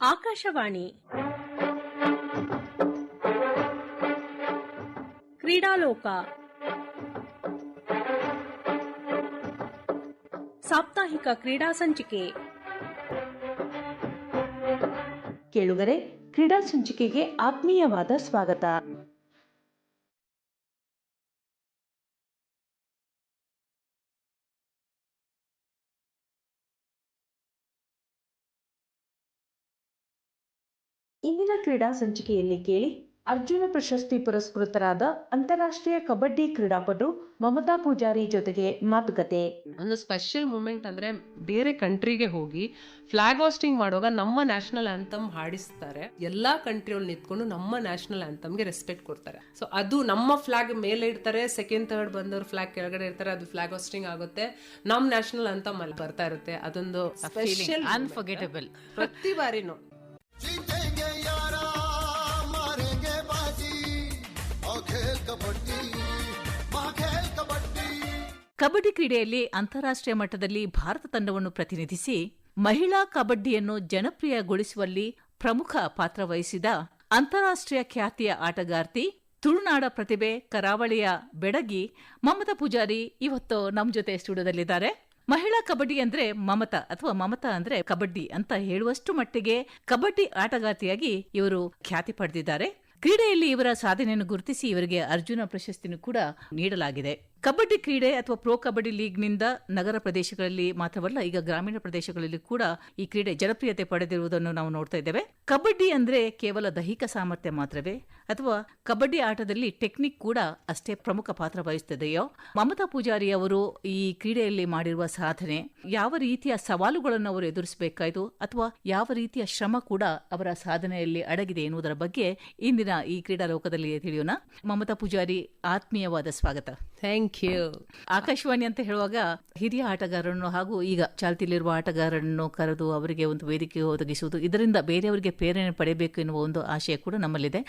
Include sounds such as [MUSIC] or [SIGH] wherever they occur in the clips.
ಆಕಾಶವಾಣಿ. ಕ್ರೀಡಾಲೋಕ. ಸಾಪ್ತಾಹಿಕ ಕ್ರೀಡಾ ಸಂಚಿಕೆ. ಕೇಳುಗರೆ ಕ್ರೀಡಾ ಸಂಚಿಕೆಗೆ ಆತ್ಮೀಯವಾದ ಸ್ವಾಗತ. ಇಂದಿನ ಕ್ರೀಡಾ ಸಂಚಿಕೆಯಲ್ಲಿ ಕೇಳಿ ಅರ್ಜುನ ಪ್ರಶಸ್ತಿ ಪುರಸ್ಕೃತರಾದ ಅಂತಾರಾಷ್ಟ್ರೀಯ ಕಬಡ್ಡಿ ಕ್ರೀಡಾಪಟು ಮಮತಾ ಪೂಜಾರಿ ಜೊತೆಗೆ ಮಾತುಕತೆ. ಒಂದು ಸ್ಪೆಷಲ್ ಮೂಮೆಂಟ್ ಅಂದ್ರೆ ಬೇರೆ ಕಂಟ್ರಿಗೆ ಹೋಗಿ ಫ್ಲಾಗ್ ಹಾಸ್ಟಿಂಗ್ ಮಾಡುವಾಗ ನಮ್ಮ ನ್ಯಾಷನಲ್ ಆಂಥಮ್ ಹಾಡಿಸ್ತಾರೆ. ಎಲ್ಲಾ ಕಂಟ್ರಿಯಲ್ಲಿ ನಿಂತ್ಕೊಂಡು ನಮ್ಮ ನ್ಯಾಷನಲ್ ಆಂಥಮ್ಗೆ ರೆಸ್ಪೆಕ್ಟ್ ಕೊಡ್ತಾರೆ. ಸೊ ಅದು ನಮ್ಮ ಫ್ಲಾಗ್ ಮೇಲೆ ಇಡ್ತಾರೆ ಸೆಕೆಂಡ್ ಥರ್ಡ್ ಬಂದವ್ರು ಫ್ಲಾಗ್ ಕೆಳಗಡೆ ಇರ್ತಾರೆ ಅದು ಫ್ಲಾಗ್ ಹಾಸ್ಟಿಂಗ್ ಆಗುತ್ತೆ. ನಮ್ಮ ನ್ಯಾಷನಲ್ ಆಂಥಮ್ ಅಲ್ಲಿ ಬರ್ತಾ ಇರುತ್ತೆ. ಅದೊಂದು ಸ್ಪೆಷಲ್ ಅನ್ಫರ್ಗೆಟಬಲ್ ಪ್ರತಿ ಬಾರಿನೂ. ಕಬಡ್ಡಿ ಕ್ರೀಡೆಯಲ್ಲಿ ಅಂತಾರಾಷ್ಟ್ರೀಯ ಮಟ್ಟದಲ್ಲಿ ಭಾರತ ತಂಡವನ್ನು ಪ್ರತಿನಿಧಿಸಿ ಮಹಿಳಾ ಕಬಡ್ಡಿಯನ್ನು ಜನಪ್ರಿಯಗೊಳಿಸುವಲ್ಲಿ ಪ್ರಮುಖ ಪಾತ್ರ ವಹಿಸಿದ ಅಂತಾರಾಷ್ಟ್ರೀಯ ಖ್ಯಾತಿಯ ಆಟಗಾರ್ತಿ ತುಳುನಾಡ ಪ್ರತಿಭೆ ಕರಾವಳಿಯ ಬೆಡಗಿ ಮಮತಾ ಪೂಜಾರಿ ಇವತ್ತು ನಮ್ಮ ಜೊತೆ ಸ್ಟುಡಿಯೋದಲ್ಲಿದ್ದಾರೆ. ಮಹಿಳಾ ಕಬಡ್ಡಿ ಅಂದ್ರೆ ಮಮತಾ ಅಥವಾ ಮಮತಾ ಅಂದ್ರೆ ಕಬಡ್ಡಿ ಅಂತ ಹೇಳುವಷ್ಟು ಮಟ್ಟಿಗೆ ಕಬಡ್ಡಿ ಆಟಗಾರ್ತಿಯಾಗಿ ಇವರು ಖ್ಯಾತಿ ಪಡೆದಿದ್ದಾರೆ. ಕ್ರೀಡೆಯಲ್ಲಿ ಇವರ ಸಾಧನೆಯನ್ನು ಗುರುತಿಸಿ ಇವರಿಗೆ ಅರ್ಜುನ ಪ್ರಶಸ್ತಿಯನ್ನು ಕೂಡ ನೀಡಲಾಗಿದೆ. ಕಬಡ್ಡಿ ಕ್ರೀಡೆ ಅಥವಾ ಪ್ರೋ ಕಬಡ್ಡಿ ಲೀಗ್ನಿಂದ ನಗರ ಪ್ರದೇಶಗಳಲ್ಲಿ ಮಾತ್ರವಲ್ಲ, ಈಗ ಗ್ರಾಮೀಣ ಪ್ರದೇಶಗಳಲ್ಲಿ ಕೂಡ ಈ ಕ್ರೀಡೆ ಜನಪ್ರಿಯತೆ ಪಡೆದಿರುವುದನ್ನು ನಾವು ನೋಡ್ತಾ ಇದ್ದೇವೆ. ಕಬಡ್ಡಿ ಅಂದ್ರೆ ಕೇವಲ ದೈಹಿಕ ಸಾಮರ್ಥ್ಯ ಮಾತ್ರವೇ ಅಥವಾ ಕಬಡ್ಡಿ ಆಟದಲ್ಲಿ ಟೆಕ್ನಿಕ್ ಕೂಡ ಅಷ್ಟೇ ಪ್ರಮುಖ ಪಾತ್ರ ವಹಿಸುತ್ತದೆಯೋ ಮಮತಾ ಪೂಜಾರಿ ಅವರು ಈ ಕ್ರೀಡೆಯಲ್ಲಿ ಮಾಡಿರುವ ಸಾಧನೆ ಯಾವ ರೀತಿಯ ಸವಾಲುಗಳನ್ನು ಅವರು ಎದುರಿಸಬೇಕಾಯಿತು ಅಥವಾ ಯಾವ ರೀತಿಯ ಶ್ರಮ ಕೂಡ ಅವರ ಸಾಧನೆಯಲ್ಲಿ ಅಡಗಿದೆ ಎನ್ನುವುದರ ಬಗ್ಗೆ ಇಂದಿನ ಈ ಕ್ರೀಡಾ ಲೋಕದಲ್ಲಿ ತಿಳಿಯೋಣ. ಮಮತಾ ಪೂಜಾರಿ ಆತ್ಮೀಯವಾದ ಸ್ವಾಗತ. ಥ್ಯಾಂಕ್ ಯು ಆಕಾಶವಾಣಿ ಅಂತ ಹೇಳುವಾಗ ಹಿರಿಯ ಆಟಗಾರರನ್ನು ಹಾಗೂ ಈಗ ಚಾಲ್ತಿಯಲ್ಲಿರುವ ಆಟಗಾರರನ್ನು ಕರೆದು ಅವರಿಗೆ ಒಂದು ವೇದಿಕೆ ಒದಗಿಸುವುದು ಇದರಿಂದ ಬೇರೆಯವರಿಗೆ ಪ್ರೇರಣೆ ಪಡೆಯಬೇಕು ಎನ್ನುವ ಒಂದು ಆಶಯ ಕೂಡ ನಮ್ಮಲ್ಲಿದೆ.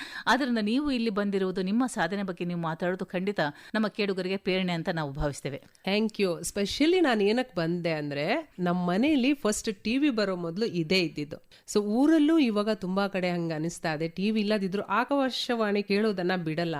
ಆದ್ದರಿಂದ ನೀವು ಇಲ್ಲಿ ಬಂದಿರುವುದು ನಿಮ್ಮ ಸಾಧನೆ ಬಗ್ಗೆ ನೀವು ಮಾತಾಡೋದು ಖಂಡಿತ ನಮ್ಮ ಕೇಳುಗರಿಗೆ ಪ್ರೇರಣೆ ಅಂತ ನಾವು ಭಾವಿಸ್ತೇವೆ. ಥ್ಯಾಂಕ್ ಯು ಸ್ಪೆಷಲಿ ನಾನು ಏನಕ್ಕೆ ಬಂದೆ ಅಂದ್ರೆ ನಮ್ಮ ಮನೆಯಲ್ಲಿ ಫಸ್ಟ್ ಟಿವಿ ಬರೋ ಮೊದಲು ಇದೇ ಇದ್ದಿದ್ದು. ಸೊ ಊರಲ್ಲೂ ಇವಾಗ ತುಂಬಾ ಕಡೆ ಹಂಗ ಅನಿಸ್ತಾ ಇದೆ. ಟಿವಿ ಇಲ್ಲದಿದ್ರು ಆಕಾಶವಾಣಿ ಕೇಳೋದನ್ನ ಬಿಡಲ್ಲ.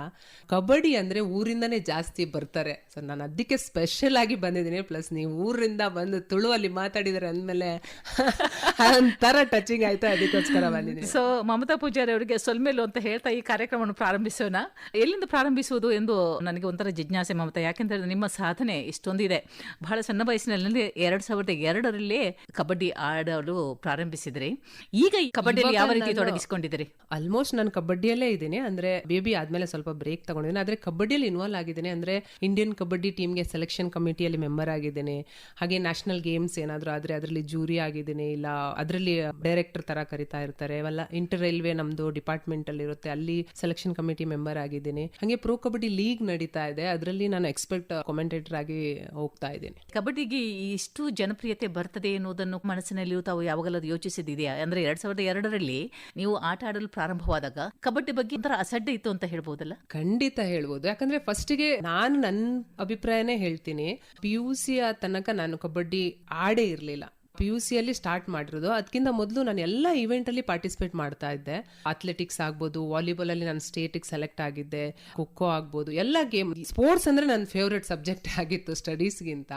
ಕಬಡ್ಡಿ ಅಂದ್ರೆ ಊರಿಂದನೇ ಜಾಸ್ತಿ ಬರ್ತಾರೆ. ಸೊ ನಾನು ಅದಕ್ಕೆ ಸ್ಪೆಷಲ್ ಆಗಿ ಬಂದಿದ್ದೀನಿ. ಪ್ಲಸ್ ನೀವು ಊರಿಂದ ಬಂದು ತುಳುವಲ್ಲಿ ಮಾತಾಡಿದ್ರೆ ಅಂದ್ಮೇಲೆ [LAUGHS] ಒಂಥರ ಟಚಿಂಗ್ ಆಯ್ತು. ಅದಕ್ಕೋಸ್ಕರ ಬಂದಿದ್ದೀನಿ. ಸೊ ಮಮತಾ ಪೂಜಾರಿ ಅವರಿಗೆ ಸೊಲ್ಮೇಲು ಅಂತ ಹೇಳ್ತಾ ಈ ಕಾರ್ಯಕ್ರಮವನ್ನು ಪ್ರಾರಂಭಿಸೋಣ. ಎಲ್ಲಿಂದ ಪ್ರಾರಂಭಿಸುವುದು ಎಂದು ನನಗೆ ಒಂಥರ ಜಿಜ್ಞಾಸೆ ಮಮತಾ ಯಾಕೆಂದ್ರೆ ನಿಮ್ಮ ಸಾಧನೆ ಇಷ್ಟೊಂದಿದೆ. ಬಹಳ ಸಣ್ಣ ವಯಸ್ಸಿನಲ್ಲಿ ಎರಡ್ ಸಾವಿರದ ಎರಡರಲ್ಲಿ ಕಬಡ್ಡಿ ಆಡಲು ಪ್ರಾರಂಭಿಸಿದ್ರಿ. ಈಗ ಕಬಡ್ಡಿಯಲ್ಲಿ ಯಾವ ರೀತಿ ತೊಡಗಿಸಿಕೊಂಡಿದ್ರಿ ಆಲ್ಮೋಸ್ಟ್ ನಾನು ಕಬಡ್ಡಿಯಲ್ಲೇ ಇದ್ದೀನಿ. ಅಂದ್ರೆ ಬೇಬಿ ಆದ್ಮೇಲೆ ಸ್ವಲ್ಪ ಬ್ರೇಕ್ ತಗೊಂಡಿದ್ದೀನಿ. ಆದ್ರೆ ಕಬಡ್ಡಿಯಲ್ಲಿ ಇನ್ವಾಲ್ವ್ ಆಗಿದ್ದೀನಿ. ಅಂದ್ರೆ ಇಂಡಿಯನ್ ಕಬಡ್ಡಿ ಟೀಮ್ಗೆ ಸೆಲೆಕ್ಷನ್ ಕಮಿಟಿಯಲ್ಲಿ ಮೆಂಬರ್ ಆಗಿದ್ದೀನಿ. ಹಾಗೆ ನ್ಯಾಷನಲ್ ಗೇಮ್ಸ್ ಏನಾದ್ರೂ ಆದ್ರೆ ಅದರಲ್ಲಿ ಜೂರಿ ಆಗಿದ್ದೀನಿ. ಇಲ್ಲ ಅದರಲ್ಲಿ ಡೈರೆಕ್ಟರ್ ತರ ಕರಿತಾ ಇರ್ತಾರೆ. ಇಂಟರ್ ರೈಲ್ವೆ ನಮ್ದು ಡಿಪಾರ್ಟ್ಮೆಂಟ್ ಅಲ್ಲಿ ಇರುತ್ತೆ ಅಲ್ಲಿ ಸೆಲೆಕ್ಷನ್ ಕಮಿಟಿ ಮೆಂಬರ್ ಆಗಿದ್ದೀನಿ. ಹಾಗೆ ಪ್ರೋ ಕಬಡ್ಡಿ ಲೀಗ್ ನಡೀತಾ ಇದೆ. ಅದರಲ್ಲಿ ನಾನು ಎಕ್ಸ್ಪರ್ಟ್ ಕಾಮೆಂಟೇಟರ್ ಆಗಿ ಹೋಗ್ತಾ ಇದ್ದೀನಿ. ಕಬಡ್ಡಿಗೆ ಇಷ್ಟು ಜನಪ್ರಿಯತೆ ಬರ್ತದೆ ಎನ್ನುವುದನ್ನು ಮನಸ್ಸಿನಲ್ಲಿ ತಾವು ಯಾವಾಗಲಾದ್ರೂ ಯೋಚಿಸಿದೆಯಾ ಅಂದ್ರೆ ಎರಡ್ ಸಾವಿರದ ಎರಡರಲ್ಲಿ ನೀವು ಆಟ ಆಡಲು ಪ್ರಾರಂಭವಾದಾಗ ಕಬಡ್ಡಿ ಬಗ್ಗೆ ಒಂಥರ ಅಸಡ್ಡೆ ಇತ್ತು ಅಂತ ಹೇಳ್ಬೋದಲ್ಲ? ಖಂಡಿತ ಹೇಳ್ಬೋದು. ಯಾಕಂದ್ರೆ ಫಸ್ಟಿಗೆ ನಾನು ನನ್ನ ಅಭಿಪ್ರಾಯನೇ ಹೇಳ್ತೀನಿ. ಪಿ ಯು ಸಿಯ ತನಕ ನಾನು ಕಬಡ್ಡಿ ಆಡೇ ಇರಲಿಲ್ಲ. ಪಿ ಯು ಸಿಯಲ್ಲಿ ಸ್ಟಾರ್ಟ್ ಮಾಡಿರೋದು. ಅದಕ್ಕಿಂತ ಮೊದಲು ನಾನು ಎಲ್ಲ ಇವೆಂಟಲ್ಲಿ ಪಾರ್ಟಿಸಿಪೇಟ್ ಮಾಡ್ತಾ ಇದ್ದೆ. ಅಥ್ಲೆಟಿಕ್ಸ್ ಆಗ್ಬೋದು ವಾಲಿಬಾಲ್ ಅಲ್ಲಿ ನಾನು ಸ್ಟೇಟಿಗೆ ಸೆಲೆಕ್ಟ್ ಆಗಿದ್ದೆ, ಖೋಖೋ ಆಗ್ಬೋದು, ಎಲ್ಲ ಗೇಮ್. ಸ್ಪೋರ್ಟ್ಸ್ ಅಂದ್ರೆ ನನ್ನ ಫೇವ್ರೆಟ್ ಸಬ್ಜೆಕ್ಟ್ ಆಗಿತ್ತು ಸ್ಟಡೀಸ್ಗಿಂತ.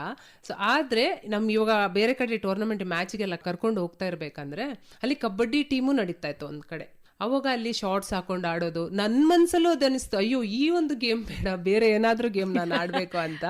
ಸೊ ಆದ್ರೆ ನಮ್ ಇವಾಗ ಬೇರೆ ಕಡೆ ಟೂರ್ನಮೆಂಟ್ ಮ್ಯಾಚ್ಗೆಲ್ಲ ಕರ್ಕೊಂಡು ಹೋಗ್ತಾ ಇರ್ಬೇಕಂದ್ರೆ ಅಲ್ಲಿ ಕಬಡ್ಡಿ ಟೀಮು ನಡೀತಾ ಇತ್ತು ಒಂದ್ ಕಡೆ. ಅವಾಗ ಅಲ್ಲಿ ಶಾರ್ಟ್ಸ್ ಹಾಕೊಂಡು ಆಡೋದು. ನನ್ ಮನ್ಸಲ್ಲೂ ಅದನ್ನಿಸ್ತು ಅಯ್ಯೋ, ಈ ಒಂದು ಗೇಮ್ ಬೇಡ, ಬೇರೆ ಏನಾದ್ರೂ ಗೇಮ್ ನಾನು ಆಡ್ಬೇಕು ಅಂತ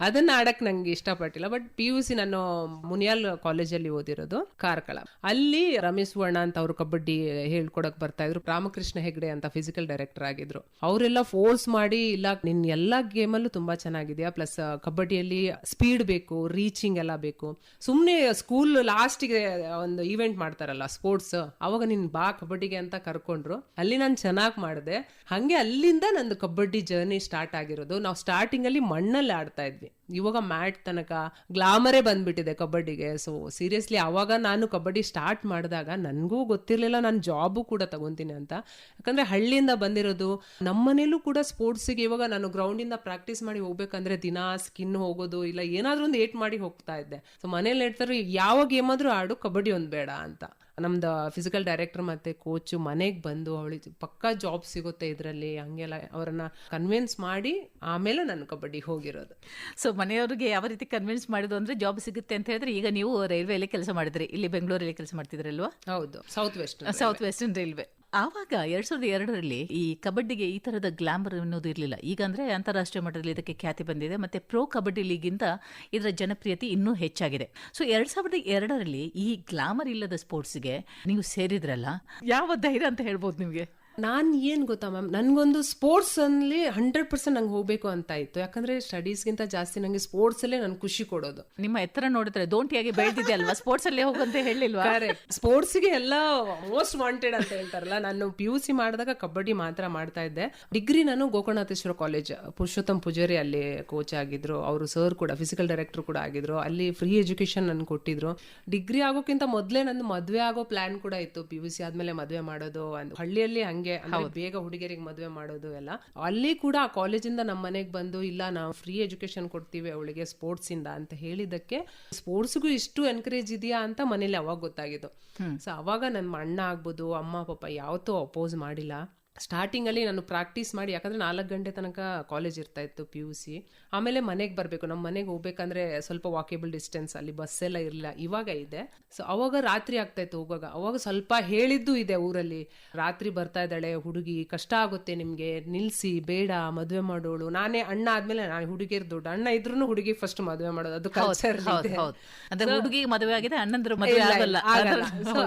ಅದನ್ನ ಆಡಕ್ ನಂಗೆ ಇಷ್ಟಪಟ್ಟಿಲ್ಲ. ಬಟ್ ಪಿ ಯು ಸಿ ನಾನು ಮುನಿಯಾಲ್ ಕಾಲೇಜಲ್ಲಿ ಓದಿರೋದು ಕಾರ್ಕಳ. ಅಲ್ಲಿ ರಮೇಶ್ ವರ್ಣ ಅಂತ ಅವರು ಕಬಡ್ಡಿ ಹೇಳ್ಕೊಡಕ್ ಬರ್ತಾ ಇದ್ರು. ರಾಮಕೃಷ್ಣ ಹೆಗ್ಡೆ ಅಂತ ಫಿಸಿಕಲ್ ಡೈರೆಕ್ಟರ್ ಆಗಿದ್ರು. ಅವರೆಲ್ಲ ಫೋರ್ಸ್ ಮಾಡಿ ಇಲ್ಲ, ನಿನ್ ಎಲ್ಲಾ ಗೇಮಲ್ಲೂ ತುಂಬಾ ಚೆನ್ನಾಗಿದೆಯಾ? ಪ್ಲಸ್ ಕಬಡ್ಡಿಯಲ್ಲಿ ಸ್ಪೀಡ್ ಬೇಕು ರೀಚಿಂಗ್ ಎಲ್ಲ ಬೇಕು. ಸುಮ್ನೆ ಸ್ಕೂಲ್ ಲಾಸ್ಟಿಗೆ ಒಂದು ಈವೆಂಟ್ ಮಾಡ್ತಾರಲ್ಲ ಸ್ಪೋರ್ಟ್ಸ್ ಅವಾಗ ನಿನ್ ಬಾ ಕಬಡ್ಡಿಗೆ ಅಂತ ಕರ್ಕೊಂಡ್ರು. ಅಲ್ಲಿ ನಾನು ಚೆನ್ನಾಗಿ ಮಾಡಿದೆ. ಹಂಗೆ ಅಲ್ಲಿಂದ ನಂದು ಕಬಡ್ಡಿ ಜರ್ನಿ ಸ್ಟಾರ್ಟ್ ಆಗಿರೋದು. ನಾವು ಸ್ಟಾರ್ಟಿಂಗ್ ಅಲ್ಲಿ ಮಣ್ಣಲ್ಲಿ ಆಡ್ತಾ ಇದ್ವಿ. ಇವಾಗ ಮ್ಯಾಟ್ ತನಕ ಗ್ಲಾಮರೇ ಬಂದ್ಬಿಟ್ಟಿದೆ ಕಬಡ್ಡಿಗೆ. ಸೊ ಸೀರಿಯಸ್ಲಿ ಆವಾಗ ನಾನು ಕಬಡ್ಡಿ ಸ್ಟಾರ್ಟ್ ಮಾಡಿದಾಗ ನನಗೂ ಗೊತ್ತಿರಲಿಲ್ಲ, ನಾನು ಜಾಬು ಕೂಡ ತಗೊಂತೀನಿ ಅಂತ. ಯಾಕಂದರೆ ಹಳ್ಳಿಯಿಂದ ಬಂದಿರೋದು ನಮ್ಮನೇಲೂ ಕೂಡ ಸ್ಪೋರ್ಟ್ಸಿಗೆ ಇವಾಗ ನಾನು ಗ್ರೌಂಡಿಂದ ಪ್ರಾಕ್ಟೀಸ್ ಮಾಡಿ ಹೋಗ್ಬೇಕಂದ್ರೆ ದಿನ ಸ್ಕಿನ್ ಹೋಗೋದು, ಇಲ್ಲ ಏನಾದರೂ ಒಂದು ಏಟ್ ಮಾಡಿ ಹೋಗ್ತಾ ಇದ್ದೆ. ಸೊ ಮನೇಲಿ ಹೇಳ್ತಾರೆ ಯಾವ ಗೇಮ್ ಆದ್ರೂ ಆಡು, ಕಬಡ್ಡಿ ಒಂದು ಬೇಡ ಅಂತ. ನಮ್ದು ಫಿಸಿಕಲ್ ಡೈರೆಕ್ಟರ್ ಮತ್ತೆ ಕೋಚು ಮನೆಗೆ ಬಂದು ಅವಳಿಗೆ ಪಕ್ಕಾ ಜಾಬ್ ಸಿಗುತ್ತೆ ಇದರಲ್ಲಿ ಹಂಗೆಲ್ಲ ಅವರನ್ನು ಕನ್ವಿನ್ಸ್ ಮಾಡಿ ಆಮೇಲೆ ನಾನು ಕಬಡ್ಡಿ ಹೋಗಿರೋದು. ಸೊ ಮನೆಯವರಿಗೆ ಯಾವ ರೀತಿ ಕನ್ವಿನ್ಸ್ ಮಾಡಿದ್ರು ಅಂದ್ರೆ ಜಾಬ್ ಸಿಗುತ್ತೆ ಅಂತ ಹೇಳಿದ್ರೆ ಈಗ ನೀವು ರೈಲ್ವೆಯಲ್ಲಿ ಕೆಲಸ ಮಾಡಿದ್ರಿ. ಇಲ್ಲಿ ಬೆಂಗಳೂರಲ್ಲಿ ಕೆಲಸ ಮಾಡ್ತಿದ್ರಲ್ವಾ ಹೌದು south west south western railway ಆವಾಗ ಎರಡ್ ಸಾವಿರದ ಎರಡರಲ್ಲಿ ಈ ಕಬಡ್ಡಿಗೆ ಈ ತರದ ಗ್ಲಾಮರ್ ಅನ್ನೋದು ಇರಲಿಲ್ಲ. ಈಗ ಅಂದ್ರೆ ಅಂತಾರಾಷ್ಟ್ರೀಯ ಮಟ್ಟದಲ್ಲಿ ಇದಕ್ಕೆ ಖ್ಯಾತಿ ಬಂದಿದೆ, ಮತ್ತೆ ಪ್ರೋ ಕಬಡ್ಡಿ ಲೀಗಿಂತ ಇದರ ಜನಪ್ರಿಯತೆ ಇನ್ನೂ ಹೆಚ್ಚಾಗಿದೆ. ಸೊ ಎರಡ್ ಸಾವಿರದ ಎರಡರಲ್ಲಿ ಈ ಗ್ಲಾಮರ್ ಇಲ್ಲದ ಸ್ಪೋರ್ಟ್ಸ್ಗೆ ನೀವು ಸೇರಿದ್ರಲ್ಲ? ಯಾವ ಧೈರ್ಯ ಅಂತ ಹೇಳ್ಬೋದು ನಿಮ್ಗೆ? ನಾನು ಏನು ಗೊತ್ತಾ ಮ್ಯಾಮ್? ನನಗೊಂದು ಸ್ಪೋರ್ಟ್ಸ್ ಅಲ್ಲಿ ಹಂಡ್ರೆಡ್ ಪರ್ಸೆಂಟ್ ನಂಗೆ ಹೋಗ್ಬೇಕು ಅಂತ ಇತ್ತು. ಯಾಕಂದ್ರೆ ಸ್ಟಡೀಸ್ಗಿಂತ ಜಾಸ್ತಿ ನನಗೆ ಸ್ಪೋರ್ಟ್ಸ್ ಅಲ್ಲೇ ನನ್ಗೆ ಖುಷಿ ಕೊಡೋದು. ನಿಮ್ಮ ಎತ್ತರ ನೋಡಿದ್ರೆ ದೋಂಟಿಯಾಗಿ ಬೆಳೆದಿದೆ ಅಲ್ವಾ ಸ್ಪೋರ್ಟ್ಸ್ ಅಲ್ಲೇ ಹೋಗಂತ ಹೇಳಿಲ್ವಾ? ಸ್ಪೋರ್ಟ್ಸ್ಗೆ ಎಲ್ಲ ಮೋಸ್ಟ್ ವಾಂಟೆಡ್ ಅಂತ ಹೇಳ್ತಾರಲ್ಲ ನಾನು ಪಿ ಯು ಸಿ ಮಾಡಿದಾಗ ಕಬಡ್ಡಿ ಮಾತ್ರ ಮಾಡ್ತಾ ಇದ್ದೆ. ಡಿಗ್ರಿ ನಾನು ಗೋಕರ್ಣಾಥೇಶ್ವರ ಕಾಲೇಜ್ ಪುರುಷೋತ್ತಮ್ ಪೂಜಾರಿ ಅಲ್ಲಿ ಕೋಚ್ ಆಗಿದ್ರು. ಅವರು ಸರ್ ಕೂಡ ಫಿಸಿಕಲ್ ಡೈರೆಕ್ಟರ್ ಕೂಡ ಆಗಿದ್ರು. ಅಲ್ಲಿ ಫ್ರೀ ಎಜುಕೇಶನ್ ನನ್ಗೆ ಕೊಟ್ಟಿದ್ರು. ಡಿಗ್ರಿ ಆಗೋಕ್ಕಿಂತ ಮೊದಲೇ ನಂದು ಮದುವೆ ಆಗೋ ಪ್ಲಾನ್ ಕೂಡ ಇತ್ತು. ಪಿ ಯು ಸಿ ಆದ್ಮೇಲೆ ಮದುವೆ ಮಾಡೋದು ಹಳ್ಳಿಯಲ್ಲಿ ಹಂಗೆ ಅಂದ್ರೆ ಬೇಗ ಹುಡುಗಿಯರಿಗೆ ಮದುವೆ ಮಾಡೋದು ಎಲ್ಲ. ಅಲ್ಲಿ ಕೂಡ ಆ ಕಾಲೇಜಿಂದ ನಮ್ಮ ಮನೆಗೆ ಬಂದು ಇಲ್ಲ ನಾವು ಫ್ರೀ ಎಜುಕೇಶನ್ ಕೊಡ್ತೀವಿ ಅವಳಿಗೆ ಸ್ಪೋರ್ಟ್ಸ್ ಇಂದ ಅಂತ ಹೇಳಿದಕ್ಕೆ ಸ್ಪೋರ್ಟ್ಸ್ಗೂ ಇಷ್ಟು ಎನ್ಕರೇಜ್ ಇದೆಯಾ ಅಂತ ಮನೇಲಿ ಅವಾಗ ಗೊತ್ತಾಗಿದ್ದು. ಸೊ ಅವಾಗ ನನ್ನ ಅಣ್ಣ ಆಗ್ಬೋದು ಅಮ್ಮ ಪಾಪ ಯಾವತ್ತೂ ಅಪೋಸ್ ಮಾಡಿಲ್ಲ. ಸ್ಟಾರ್ಟಿಂಗ್ ಅಲ್ಲಿ ನಾನು ಪ್ರಾಕ್ಟೀಸ್ ಮಾಡಿ ಯಾಕಂದ್ರೆ ನಾಲ್ಕು ಗಂಟೆ ತನಕ ಕಾಲೇಜ್ ಇರ್ತಾ ಇತ್ತು ಪಿ ಯು ಸಿ ಆಮೇಲೆ ಮನೆಗೆ ಬರಬೇಕು. ನಮ್ಮ ಮನೆಗೆ ಹೋಗ್ಬೇಕಂದ್ರೆ ಸ್ವಲ್ಪ ವಾಕೇಬಲ್ ಡಿಸ್ಟೆನ್ಸ್ ಅಲ್ಲಿ ಬಸ್ ಎಲ್ಲ ಇರಲಿಲ್ಲ ಇವಾಗ ಇದೆ. ಸೊ ಅವಾಗ ರಾತ್ರಿ ಆಗ್ತಾ ಇತ್ತು ಹೋಗುವಾಗ. ಅವಾಗ ಸ್ವಲ್ಪ ಹೇಳಿದ್ದು ಇದೆ ಊರಲ್ಲಿ. ರಾತ್ರಿ ಬರ್ತಾ ಇದ್ದಾಳೆ ಹುಡುಗಿ ಕಷ್ಟ ಆಗುತ್ತೆ ನಿಮಗೆ ನಿಲ್ಸಿ ಬೇಡ ಮದುವೆ ಮಾಡೋಳು. ನಾನೇ ಅಣ್ಣ ಆದ್ಮೇಲೆ ನಾನು ಹುಡುಗಿರ್ ದೊಡ್ಡ ಅಣ್ಣ ಇದ್ರು ಹುಡುಗಿ ಫಸ್ಟ್ ಮದುವೆ ಮಾಡೋದು. ಅದು ಕಲ್ಚರ್ ಹುಡುಗಿ ಮದುವೆ ಆಗಿದೆ ಅಣ್ಣಂದ್ರು ಮದುವೆ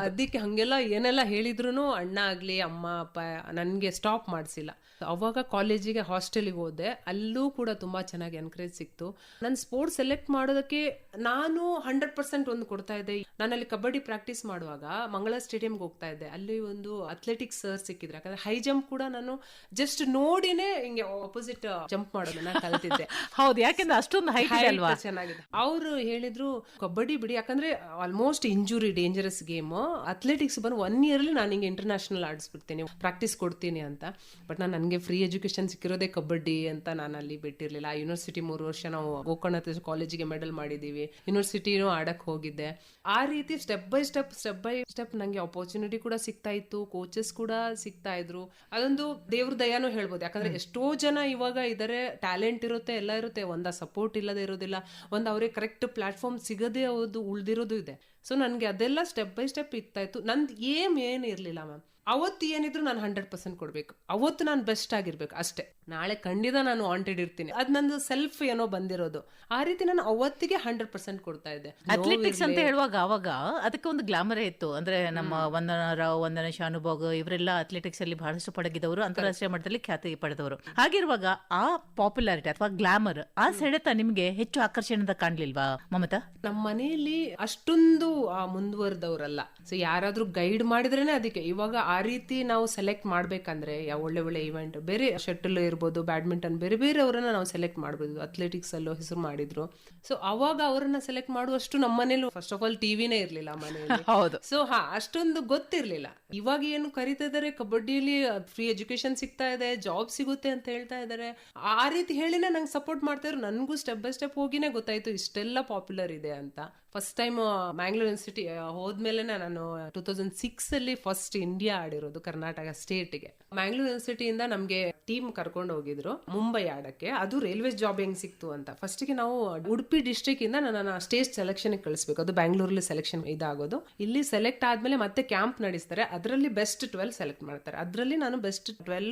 ಅದಕ್ಕೆ ಹಂಗೆಲ್ಲ ಏನೆಲ್ಲ ಹೇಳಿದ್ರು ಅಣ್ಣ ಆಗ್ಲಿ ಅಮ್ಮ ಅಪ್ಪ ನನ್ಗೆ ಸ್ಟಾಪ್ ಮಾಡಿಸಿಲ್ಲ. ಅವಾಗ ಕಾಲೇಜಿಗೆ ಹಾಸ್ಟೆಲಿಗೆ ಹೋದೆ. ಅಲ್ಲೂ ಕೂಡ ತುಂಬಾ ಚೆನ್ನಾಗಿ ಎನ್ಕರೇಜ್ ಸಿಕ್ತು. ನನ್ನ ಸ್ಪೋರ್ಟ್ಸ್ ಸೆಲೆಕ್ಟ್ ಮಾಡೋದಕ್ಕೆ ನಾನು ಹಂಡ್ರೆಡ್ ಪರ್ಸೆಂಟ್ ಒಂದು ಕೊಡ್ತಾ ಇದ್ದೆ. ನಾನು ಅಲ್ಲಿ ಕಬಡ್ಡಿ ಪ್ರಾಕ್ಟೀಸ್ ಮಾಡುವಾಗ ಮಂಗಳ ಸ್ಟೇಡಿಯಂಗೆ ಹೋಗ್ತಾ ಇದ್ದೆ. ಅಲ್ಲಿ ಒಂದು ಅಥ್ಲೆಟಿಕ್ಸ್ ಸರ್ ಸಿಕ್ಕಿದ್ರು. ಯಾಕಂದ್ರೆ ಹೈ ಜಂಪ್ ಕೂಡ ನಾನು ಜಸ್ಟ್ ನೋಡಿನೇ ಹಿಂಗೆ ಆಪೋಸಿಟ್ ಜಂಪ್ ಮಾಡೋದನ್ನ [LAUGHS] ಕಲ್ತಿದ್ದೆ. ಹೌದು ಯಾಕೆಂದ್ರೆ ಅಷ್ಟೊಂದು ಹೈಟ್ ಅಲ್ವಾ? ಚೆನ್ನಾಗಿದೆ. ಅವರು ಹೇಳಿದ್ರು ಕಬಡ್ಡಿ ಬಿಡಿ. ಯಾಕಂದ್ರೆ almost injury dangerous game athletics ಬಂದು ಒನ್ ಇಯರ್ಲಿ ನಾನು ಹಿಂಗೆ ಇಂಟರ್ನ್ಯಾಷನಲ್ ಆಡಿಸ್ಬಿಡ್ತೀನಿ. ಪ್ರಾಕ್ಟೀಸ್ ಕೊಡ್ತೀನಿ ಅಂತ. ಬಟ್ ನಾನು ನನಗೆ ಫ್ರೀ ಎಜುಕೇಶನ್ ಸಿಕ್ಕಿರೋದೇ ಕಬಡ್ಡಿ ಅಂತ ನಾನು ಅಲ್ಲಿ ಬಿಟ್ಟಿರಲಿಲ್ಲ. ಆ ಯೂನಿವರ್ಸಿಟಿ ಮೂರು ವರ್ಷ ನಾವು ಗೋಕರ್ಣ ಕಾಲೇಜಿಗೆ ಮೆಡಲ್ ಮಾಡಿದ್ದೀವಿ ಯೂನಿವರ್ಸಿಟಿನೂ ಆಡಕ್ಕೆ ಹೋಗಿದ್ದೆ. ಆ ರೀತಿ step by step step by step ನಂಗೆ ಅಪರ್ಚುನಿಟಿ ಕೂಡ ಸಿಗ್ತಾ ಇತ್ತು ಕೋಚಸ್ ಕೂಡ ಸಿಗ್ತಾ ಇದ್ರು. ಅದೊಂದು ದೇವ್ರ ದಯಾನು ಹೇಳ್ಬೋದು. ಯಾಕಂದ್ರೆ ಎಷ್ಟೋ ಜನ ಇವಾಗ ಇದಾರೆ ಟ್ಯಾಲೆಂಟ್ ಇರುತ್ತೆ ಎಲ್ಲ ಇರುತ್ತೆ. ಒಂದ ಸಪೋರ್ಟ್ ಇಲ್ಲದೆ ಇರೋದಿಲ್ಲ. ಒಂದ್ ಅವ್ರಿಗೆ ಕರೆಕ್ಟ್ ಪ್ಲಾಟ್ಫಾರ್ಮ್ ಸಿಗದೆ ಅವ್ರದ್ದು ಉಳ್ದಿರೋದು ಇದೆ. ಸೊ ನನಗೆ ಅದೆಲ್ಲ ಸ್ಟೆಪ್ ಬೈ ಸ್ಟೆಪ್ ಇರ್ತಾ ಇತ್ತು. ನಂದು ಏಮ್ ಏನು ಇರಲಿಲ್ಲ ಮ್ಯಾಮ್. ಅವತ್ತು ಏನಿದ್ರು ನಾನು ಹಂಡ್ರೆಡ್ ಪರ್ಸೆಂಟ್ ಕೊಡಬೇಕು. ಅವತ್ತು ನಾನು ಬೆಸ್ಟ್ ಆಗಿರ್ಬೇಕು ಅಷ್ಟೇ. ನಾಳೆ ಖಂಡಿತ ನಾನು ವಾಂಟೆಡ್ ಇರ್ತೀನಿ. ಅದ್ ನಂದು ಸೆಲ್ಫ್ ಏನೋ ಬಂದಿರೋದು. ಆ ರೀತಿ ನಾನು ಅವತ್ತಿಗೆ ಹಂಡ್ರೆಡ್ ಪರ್ಸೆಂಟ್ ಕೊಡ್ತಾ ಇದ್ದೆ. ಅಥ್ಲೆಟಿಕ್ಸ್ ಅಂತ ಹೇಳುವಾಗ ಅವಾಗ ಅದಕ್ಕೆ ಒಂದು ಗ್ಲಾಮರ್ ಇತ್ತು. ಅಂದ್ರೆ ನಮ್ಮ ವಂದನಾ ರಾವ್ ವಂದನಾ ಶಾನುಭೋಗ ಇವರೆಲ್ಲ ಅಥ್ಲೆಟಿಕ್ಸ್ ಅಲ್ಲಿ ಬಹಳಷ್ಟು ಪಡಗಿದವರು ಅಂತಾರಾಷ್ಟ್ರೀಯ ಮಟ್ಟದಲ್ಲಿ ಖ್ಯಾತಿ ಪಡೆದವರು. ಹಾಗಿರುವಾಗ ಆ ಪಾಪ್ಯುಲಾರಿಟಿ ಅಥವಾ ಗ್ಲಾಮರ್ ಆ ಸೆಳೆತ ನಿಮ್ಗೆ ಹೆಚ್ಚು ಆಕರ್ಷಣೆಯಿಂದ ಕಾಣ್ಲಿಲ್ವಾ ಮಮತಾ? ನಮ್ಮ ಮನೆಯಲ್ಲಿ ಅಷ್ಟೊಂದು ಮುಂದುವರೆದವ್ರಲ್ಲ. ಸೊ ಯಾರಾದ್ರೂ ಗೈಡ್ ಮಾಡಿದ್ರೇನೆ ಅದಕ್ಕೆ. ಇವಾಗ ಆ ರೀತಿ ನಾವು ಸೆಲೆಕ್ಟ್ ಮಾಡ್ಬೇಕಂದ್ರೆ ಯಾವ ಒಳ್ಳೆ ಒಳ್ಳೆ ಇವೆಂಟ್ ಬೇರೆ ಶಟಲ್ ಇರ್ಬೋದು ಬ್ಯಾಡ್ಮಿಂಟನ್ ಬೇರೆ ಬೇರೆ ಅವರನ್ನ ನಾವು ಸೆಲೆಕ್ಟ್ ಮಾಡ್ಬೋದು. ಅಥ್ಲೆಟಿಕ್ಸ್ ಅಲ್ಲೂ ಹೆಸರು ಮಾಡಿದ್ರು. ಸೊ ಅವಾಗ ಅವರನ್ನ ಸೆಲೆಕ್ಟ್ ಮಾಡುವಷ್ಟು ನಮ್ಮ ಮನೇಲಿ ಫಸ್ಟ್ ಆಫ್ ಆಲ್ ಟಿವಿನೇ ಇರ್ಲಿಲ್ಲ ಮನೆಯಲ್ಲಿ. [LAUGHS] ಹೌದು. ಸೊ ಹಾ ಅಷ್ಟೊಂದು ಗೊತ್ತಿರ್ಲಿಲ್ಲ. ಇವಾಗ ಏನು ಕರಿತಾ ಇದಾರೆ ಕಬಡ್ಡಿಯಲ್ಲಿ ಫ್ರೀ ಎಜುಕೇಶನ್ ಸಿಗ್ತಾ ಇದೆ ಜಾಬ್ ಸಿಗುತ್ತೆ ಅಂತ ಹೇಳ್ತಾ ಇದಾರೆ ಆ ರೀತಿ ಹೇಳಿನೇ ನಂಗೆ ಸಪೋರ್ಟ್ ಮಾಡ್ತಾ ಇದ್ರು. ನನಗೂ ಸ್ಟೆಪ್ ಬೈ ಸ್ಟೆಪ್ ಹೋಗಿನೇ ಗೊತ್ತಾಯ್ತು ಇಷ್ಟೆಲ್ಲ ಪಾಪ್ಯುಲರ್ ಇದೆ ಅಂತ. ಫಸ್ಟ್ ಟೈಮ್ ಮ್ಯಾಂಗ್ಳೂರ್ ಯೂನಿವರ್ಸಿಟಿ ಹೋದ್ಮೇಲೆ ನಾನು ಟೂ ತೌಸಂಡ್ ಸಿಕ್ಸ್ ಅಲ್ಲಿ ಫಸ್ಟ್ ಇಂಡಿಯಾ ಆಡಿರೋದು ಕರ್ನಾಟಕ ಸ್ಟೇಟ್ಗೆ ಮ್ಯಾಂಗ್ಳೂರ್ ಯೂನಿವರ್ಸಿಟಿಯಿಂದ ನಮಗೆ ಟೀಮ್ ಕರ್ಕೊಂಡು ಹೋಗಿದ್ರು ಮುಂಬೈ ಆಡಕ್ಕೆ. ಅದು ರೈಲ್ವೆ ಜಾಬ್ ಹೆಂಗ್ ಸಿಕ್ತು ಅಂತ. ಫಸ್ಟಿಗೆ ನಾವು ಉಡುಪಿ ಡಿಸ್ಟ್ರಿಕ್ಟ್ ಇಂದ ನನ್ನ ಸ್ಟೇಜ್ ಸೆಲೆಕ್ಷನ್ ಕಳಿಸ್ಬೇಕು. ಅದು ಬ್ಯಾಂಗ್ಳೂರಲ್ಲಿ ಸೆಲೆಕ್ಷನ್ ಇದಾಗೋದು. ಇಲ್ಲಿ ಸೆಲೆಕ್ಟ್ ಆದ್ಮೇಲೆ ಮತ್ತೆ ಕ್ಯಾಂಪ್ ನಡೆಸ್ತಾರೆ. ಅದರಲ್ಲಿ ಬೆಸ್ಟ್ ಟ್ವೆಲ್ ಸೆಲೆಕ್ಟ್ ಮಾಡ್ತಾರೆ. ಅದರಲ್ಲಿ ನಾನು best twelve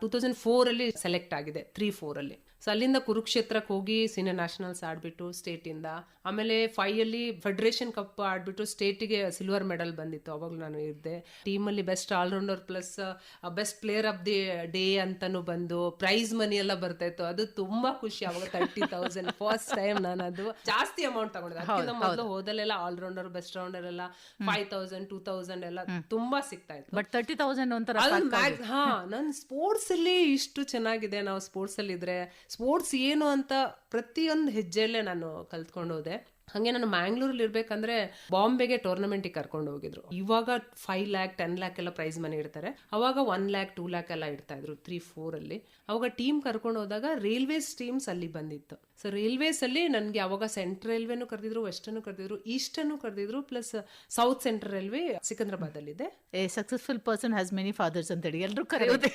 two thousand four ಅಲ್ಲಿ ಸೆಲೆಕ್ಟ್ ಆಗಿದೆ ತ್ರೀ ಫೋರ್ ಅಲ್ಲಿ. ಸೊ ಅಲ್ಲಿಂದ ಕುರುಕ್ಷೇತ್ರಕ್ಕೆ ಹೋಗಿ ಸೀನಿಯರ್ ನ್ಯಾಷನಲ್ಸ್ ಆಡ್ಬಿಟ್ಟು ಸ್ಟೇಟಿಂದ ಇಂದ ಆಮೇಲೆ ಫೈಯಲ್ಲಿ ಫೆಡರೇಷನ್ ಕಪ್ ಆಡ್ಬಿಟ್ಟು ಸ್ಟೇಟಿಗೆ ಸಿಲ್ವರ್ ಮೆಡಲ್ ಬಂದಿತ್ತು ಅವಾಗಲೂ ನಾನು ಇದ್ದೆ ಟೀಮಲ್ಲಿ best allrounder plus best player of the day ಅಂತಾನು ಬಂದು ಪ್ರೈಸ್ ಮನಿ ಎಲ್ಲ ಬರ್ತಾ ಇತ್ತು. ಅದು ತುಂಬಾ ಖುಷಿ ಅವಾಗ ತರ್ಟಿ ತೌಸಂಡ್ ಫಸ್ಟ್ ಟೈಮ್ ನಾನು ಅದು ಜಾಸ್ತಿ ಅಮೌಂಟ್ ತಗೊಂಡಿದ್ದೆ. ಅದಕ್ಕಿಂತ ಮೊದಲು ಹೋದಲ್ಲೆಲ್ಲ ಆಲ್ರೌಂಡರ್ ಬೆಸ್ಟ್ ರೌಂಡರ್ ಎಲ್ಲ ಫೈವ್ ತೌಸಂಡ್ ಟೂ ತೌಸಂಡ್ ಎಲ್ಲ ತುಂಬಾ ಸಿಗ್ತಾ ಇತ್ತು. ಬಟ್ ತರ್ಟಿ ತೌಸಂಡ್ ಒಂಥರ ಹಾ ನನ್ ಸ್ಪೋರ್ಟ್ಸ್ ಅಲ್ಲಿ ಇಷ್ಟು ಚೆನ್ನಾಗಿದೆ. ನಾವು ಸ್ಪೋರ್ಟ್ಸ್ ಅಲ್ಲಿ ಇದ್ರೆ ಸ್ಪೋರ್ಟ್ಸ್ ಏನು ಅಂತ ಪ್ರತಿಯೊಂದು ಹೆಜ್ಜೆಯಲ್ಲೇ ನಾನು ಕಲ್ತ್ಕೊಂಡು ಹೋದೆ. ಹಂಗೆ ನಾನು ಮ್ಯಾಂಗ್ಳೂರಲ್ಲಿ ಇರ್ಬೇಕಂದ್ರೆ ಬಾಂಬೆಗೆ ಟೂರ್ನಮೆಂಟಿಗೆ ಕರ್ಕೊಂಡು ಹೋಗಿದ್ರು. ಇವಾಗ ಫೈವ್ ಲ್ಯಾಕ್ ಟೆನ್ ಲ್ಯಾಕ್ ಎಲ್ಲ ಪ್ರೈಸ್ ಮನಿ ಇಡ್ತಾರೆ. ಅವಾಗ ಒನ್ ಲ್ಯಾಕ್ ಟೂ ಲ್ಯಾಕ್ ಎಲ್ಲ ಇಡ್ತಾ ಇದ್ರು ತ್ರೀ ಫೋರ್ ಅಲ್ಲಿ. ಅವಾಗ ಟೀಮ್ ಕರ್ಕೊಂಡು ಹೋದಾಗ ರೈಲ್ವೇಸ್ ಟೀಮ್ಸ್ ಅಲ್ಲಿ ಬಂದಿತ್ತು. ಸೊ ರೈಲ್ವೇಸಲ್ಲಿ ನನಗೆ ಅವಾಗ ಸೆಂಟ್ರಲ್ ರೈಲ್ವೆನೂ ಕರೆದಿದ್ರು ವೆಸ್ಟರ್ನು ಕರೆದಿದ್ರು ಈಸ್ಟರ್ನು ಕರೆದಿದ್ರು plus south central railway ಸಿಕಂದ್ರಾಬಾದಲ್ಲಿದೆ. A successful person has many fathers ಅಂತ ಹೇಳಿ ಎಲ್ಲರೂ ಕರೆಯೋದೆ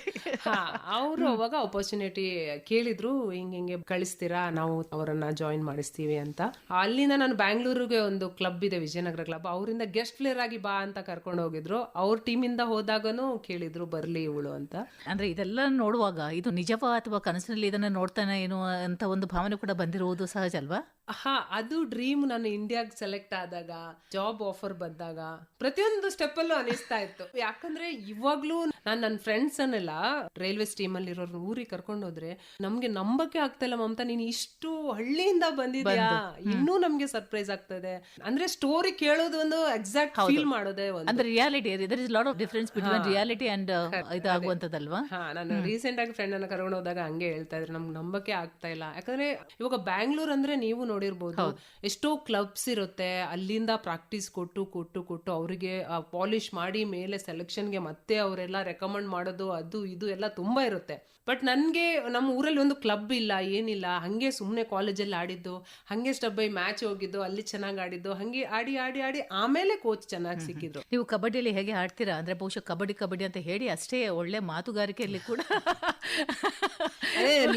ಅವರು ಅವಾಗ ಅಪರ್ಚುನಿಟಿ ಕೇಳಿದ್ರು ಹಿಂಗೆ ಹಿಂಗೆ ಕಳಿಸ್ತೀರಾ ನಾವು ಅವರನ್ನ ಜಾಯಿನ್ ಮಾಡಿಸ್ತೀವಿ ಅಂತ. ಅಲ್ಲಿಂದ ನಾನು ಬ್ಯಾಂಗ್ಳೂರಿಗೆ ಒಂದು ಕ್ಲಬ್ ಇದೆ ವಿಜಯನಗರ ಕ್ಲಬ್ ಅವರಿಂದ ಗೆಸ್ಟ್ ಪ್ಲೇಯರ್ ಆಗಿ ಬಾ ಅಂತ ಕರ್ಕೊಂಡು ಹೋಗಿದ್ರು. ಅವ್ರ ಟೀಮಿಂದ ಹೋದಾಗನು ಕೇಳಿದ್ರು ಬರ್ಲಿ ಇವಳು ಅಂತ. ಅಂದ್ರೆ ಇದೆಲ್ಲ ನೋಡುವಾಗ ಇದು ನಿಜವಾ ಅಥವಾ ಕನಸಿನಲ್ಲಿ ಇದನ್ನ ನೋಡ್ತಾನೆ ಏನು ಅಂತ ಒಂದು ಭಾವನೆ ಕೂಡ ಬಂದಿರುವುದು ಸಹಜ ಅಲ್ವಾ? ಹಾ ಅದು ಡ್ರೀಮ್ ನಾನು ಇಂಡಿಯಾಗ್ ಸೆಲೆಕ್ಟ್ ಆದಾಗ ಜಾಬ್ ಆಫರ್ ಬಂದಾಗ ಪ್ರತಿಯೊಂದು ಸ್ಟೆಪ್ ಅಲ್ಲೂ ಅನಿಸ್ತಾ ಇತ್ತು. ಯಾಕಂದ್ರೆ ಇವಾಗ್ಲೂ ನಾನು ನನ್ನ ಫ್ರೆಂಡ್ಸ್ ಅನ್ನೆಲ್ಲ ರೈಲ್ವೆ ಸ್ಟೀಮ್ ಅಲ್ಲಿ ಇರೋರು ಊರಿಗೆ ಕರ್ಕೊಂಡು ಹೋದ್ರೆ ನಮ್ಗೆ ನಂಬಕ್ಕೆ ಆಗ್ತಾ ಇಲ್ಲ ಮಮತಾ ನೀನ್ ಇಷ್ಟು ಹಳ್ಳಿಯಿಂದ ಬಂದಿದ್ಯಾ? ಇನ್ನೂ ನಮ್ಗೆ ಸರ್ಪ್ರೈಸ್ ಆಗ್ತದೆ. ಅಂದ್ರೆ ಸ್ಟೋರಿ ಕೇಳೋದು ಒಂದು ಎಕ್ಸಾಕ್ಟ್ ಫೀಲ್ ಮಾಡೋದೇ ಒಂದು. ಅಂದ್ರೆ reality there is lot of difference between reality and ಇದಾಗುವಂತದಲ್ವಾ ಹಾ ನಾನು ರೀಸೆಂಟ್ ಆಗಿ ಫ್ರೆಂಡ್ ಅನ್ನ ಕರ್ಕೊಂಡು ಹೋದಾಗ ಹಂಗೆ ಹೇಳ್ತಾ ಇದ್ರೆ ನಮ್ಗೆ ನಂಬಕ್ಕೆ ಆಗ್ತಾ ಇಲ್ಲ. ಯಾಕಂದ್ರೆ ಇವಾಗ ಬ್ಯಾಂಗ್ಳೂರ್ ಅಂದ್ರೆ ನೀವು ನೋಡಿರ್ಬೋದು. ಎಷ್ಟೋ ಕ್ಲಬ್ಸ್ ಇರುತ್ತೆ ಅಲ್ಲಿಂದ ಪ್ರಾಕ್ಟೀಸ್ ಕೊಟ್ಟು ಕೊಟ್ಟು ಕೊಟ್ಟು ಅವರಿಗೆ ಪಾಲಿಶ್ ಮಾಡಿ ಮೇಲೆ ಸೆಲೆಕ್ಷನ್ಗೆ ಮತ್ತೆ ಅವರೆಲ್ಲ ರೆಕಮೆಂಡ್ ಮಾಡೋದು ಅದು ಇದು ಎಲ್ಲ ತುಂಬಾ ಇರುತ್ತೆ. ಬಟ್ ನನಗೆ ನಮ್ಮ ಊರಲ್ಲಿ ಒಂದು ಕ್ಲಬ್ ಇಲ್ಲ ಏನಿಲ್ಲ ಹಂಗೆ ಸುಮ್ಮನೆ ಕಾಲೇಜಲ್ಲಿ ಆಡಿದ್ದು ಹಂಗೆ ಸ್ಟಬ್ ಬೈ ಮ್ಯಾಚ್ ಹೋಗಿದ್ದು ಅಲ್ಲಿ ಚೆನ್ನಾಗಿ ಆಡಿದ್ದು ಹಂಗೆ ಆಡಿ ಆಡಿ ಆಡಿ ಆಮೇಲೆ ಕೋಚ್ ಚೆನ್ನಾಗಿ ಸಿಕ್ಕಿದ್ರು. ನೀವು ಕಬಡ್ಡಿಯಲ್ಲಿ ಹೇಗೆ ಆಡ್ತೀರಾ? ಅಂದ್ರೆ ಬಹುಶಃ ಕಬಡ್ಡಿ ಕಬಡ್ಡಿ ಅಂತ ಹೇಳಿ ಅಷ್ಟೇ ಒಳ್ಳೆ ಮಾತುಗಾರಿಕೆಯಲ್ಲಿ ಕೂಡ.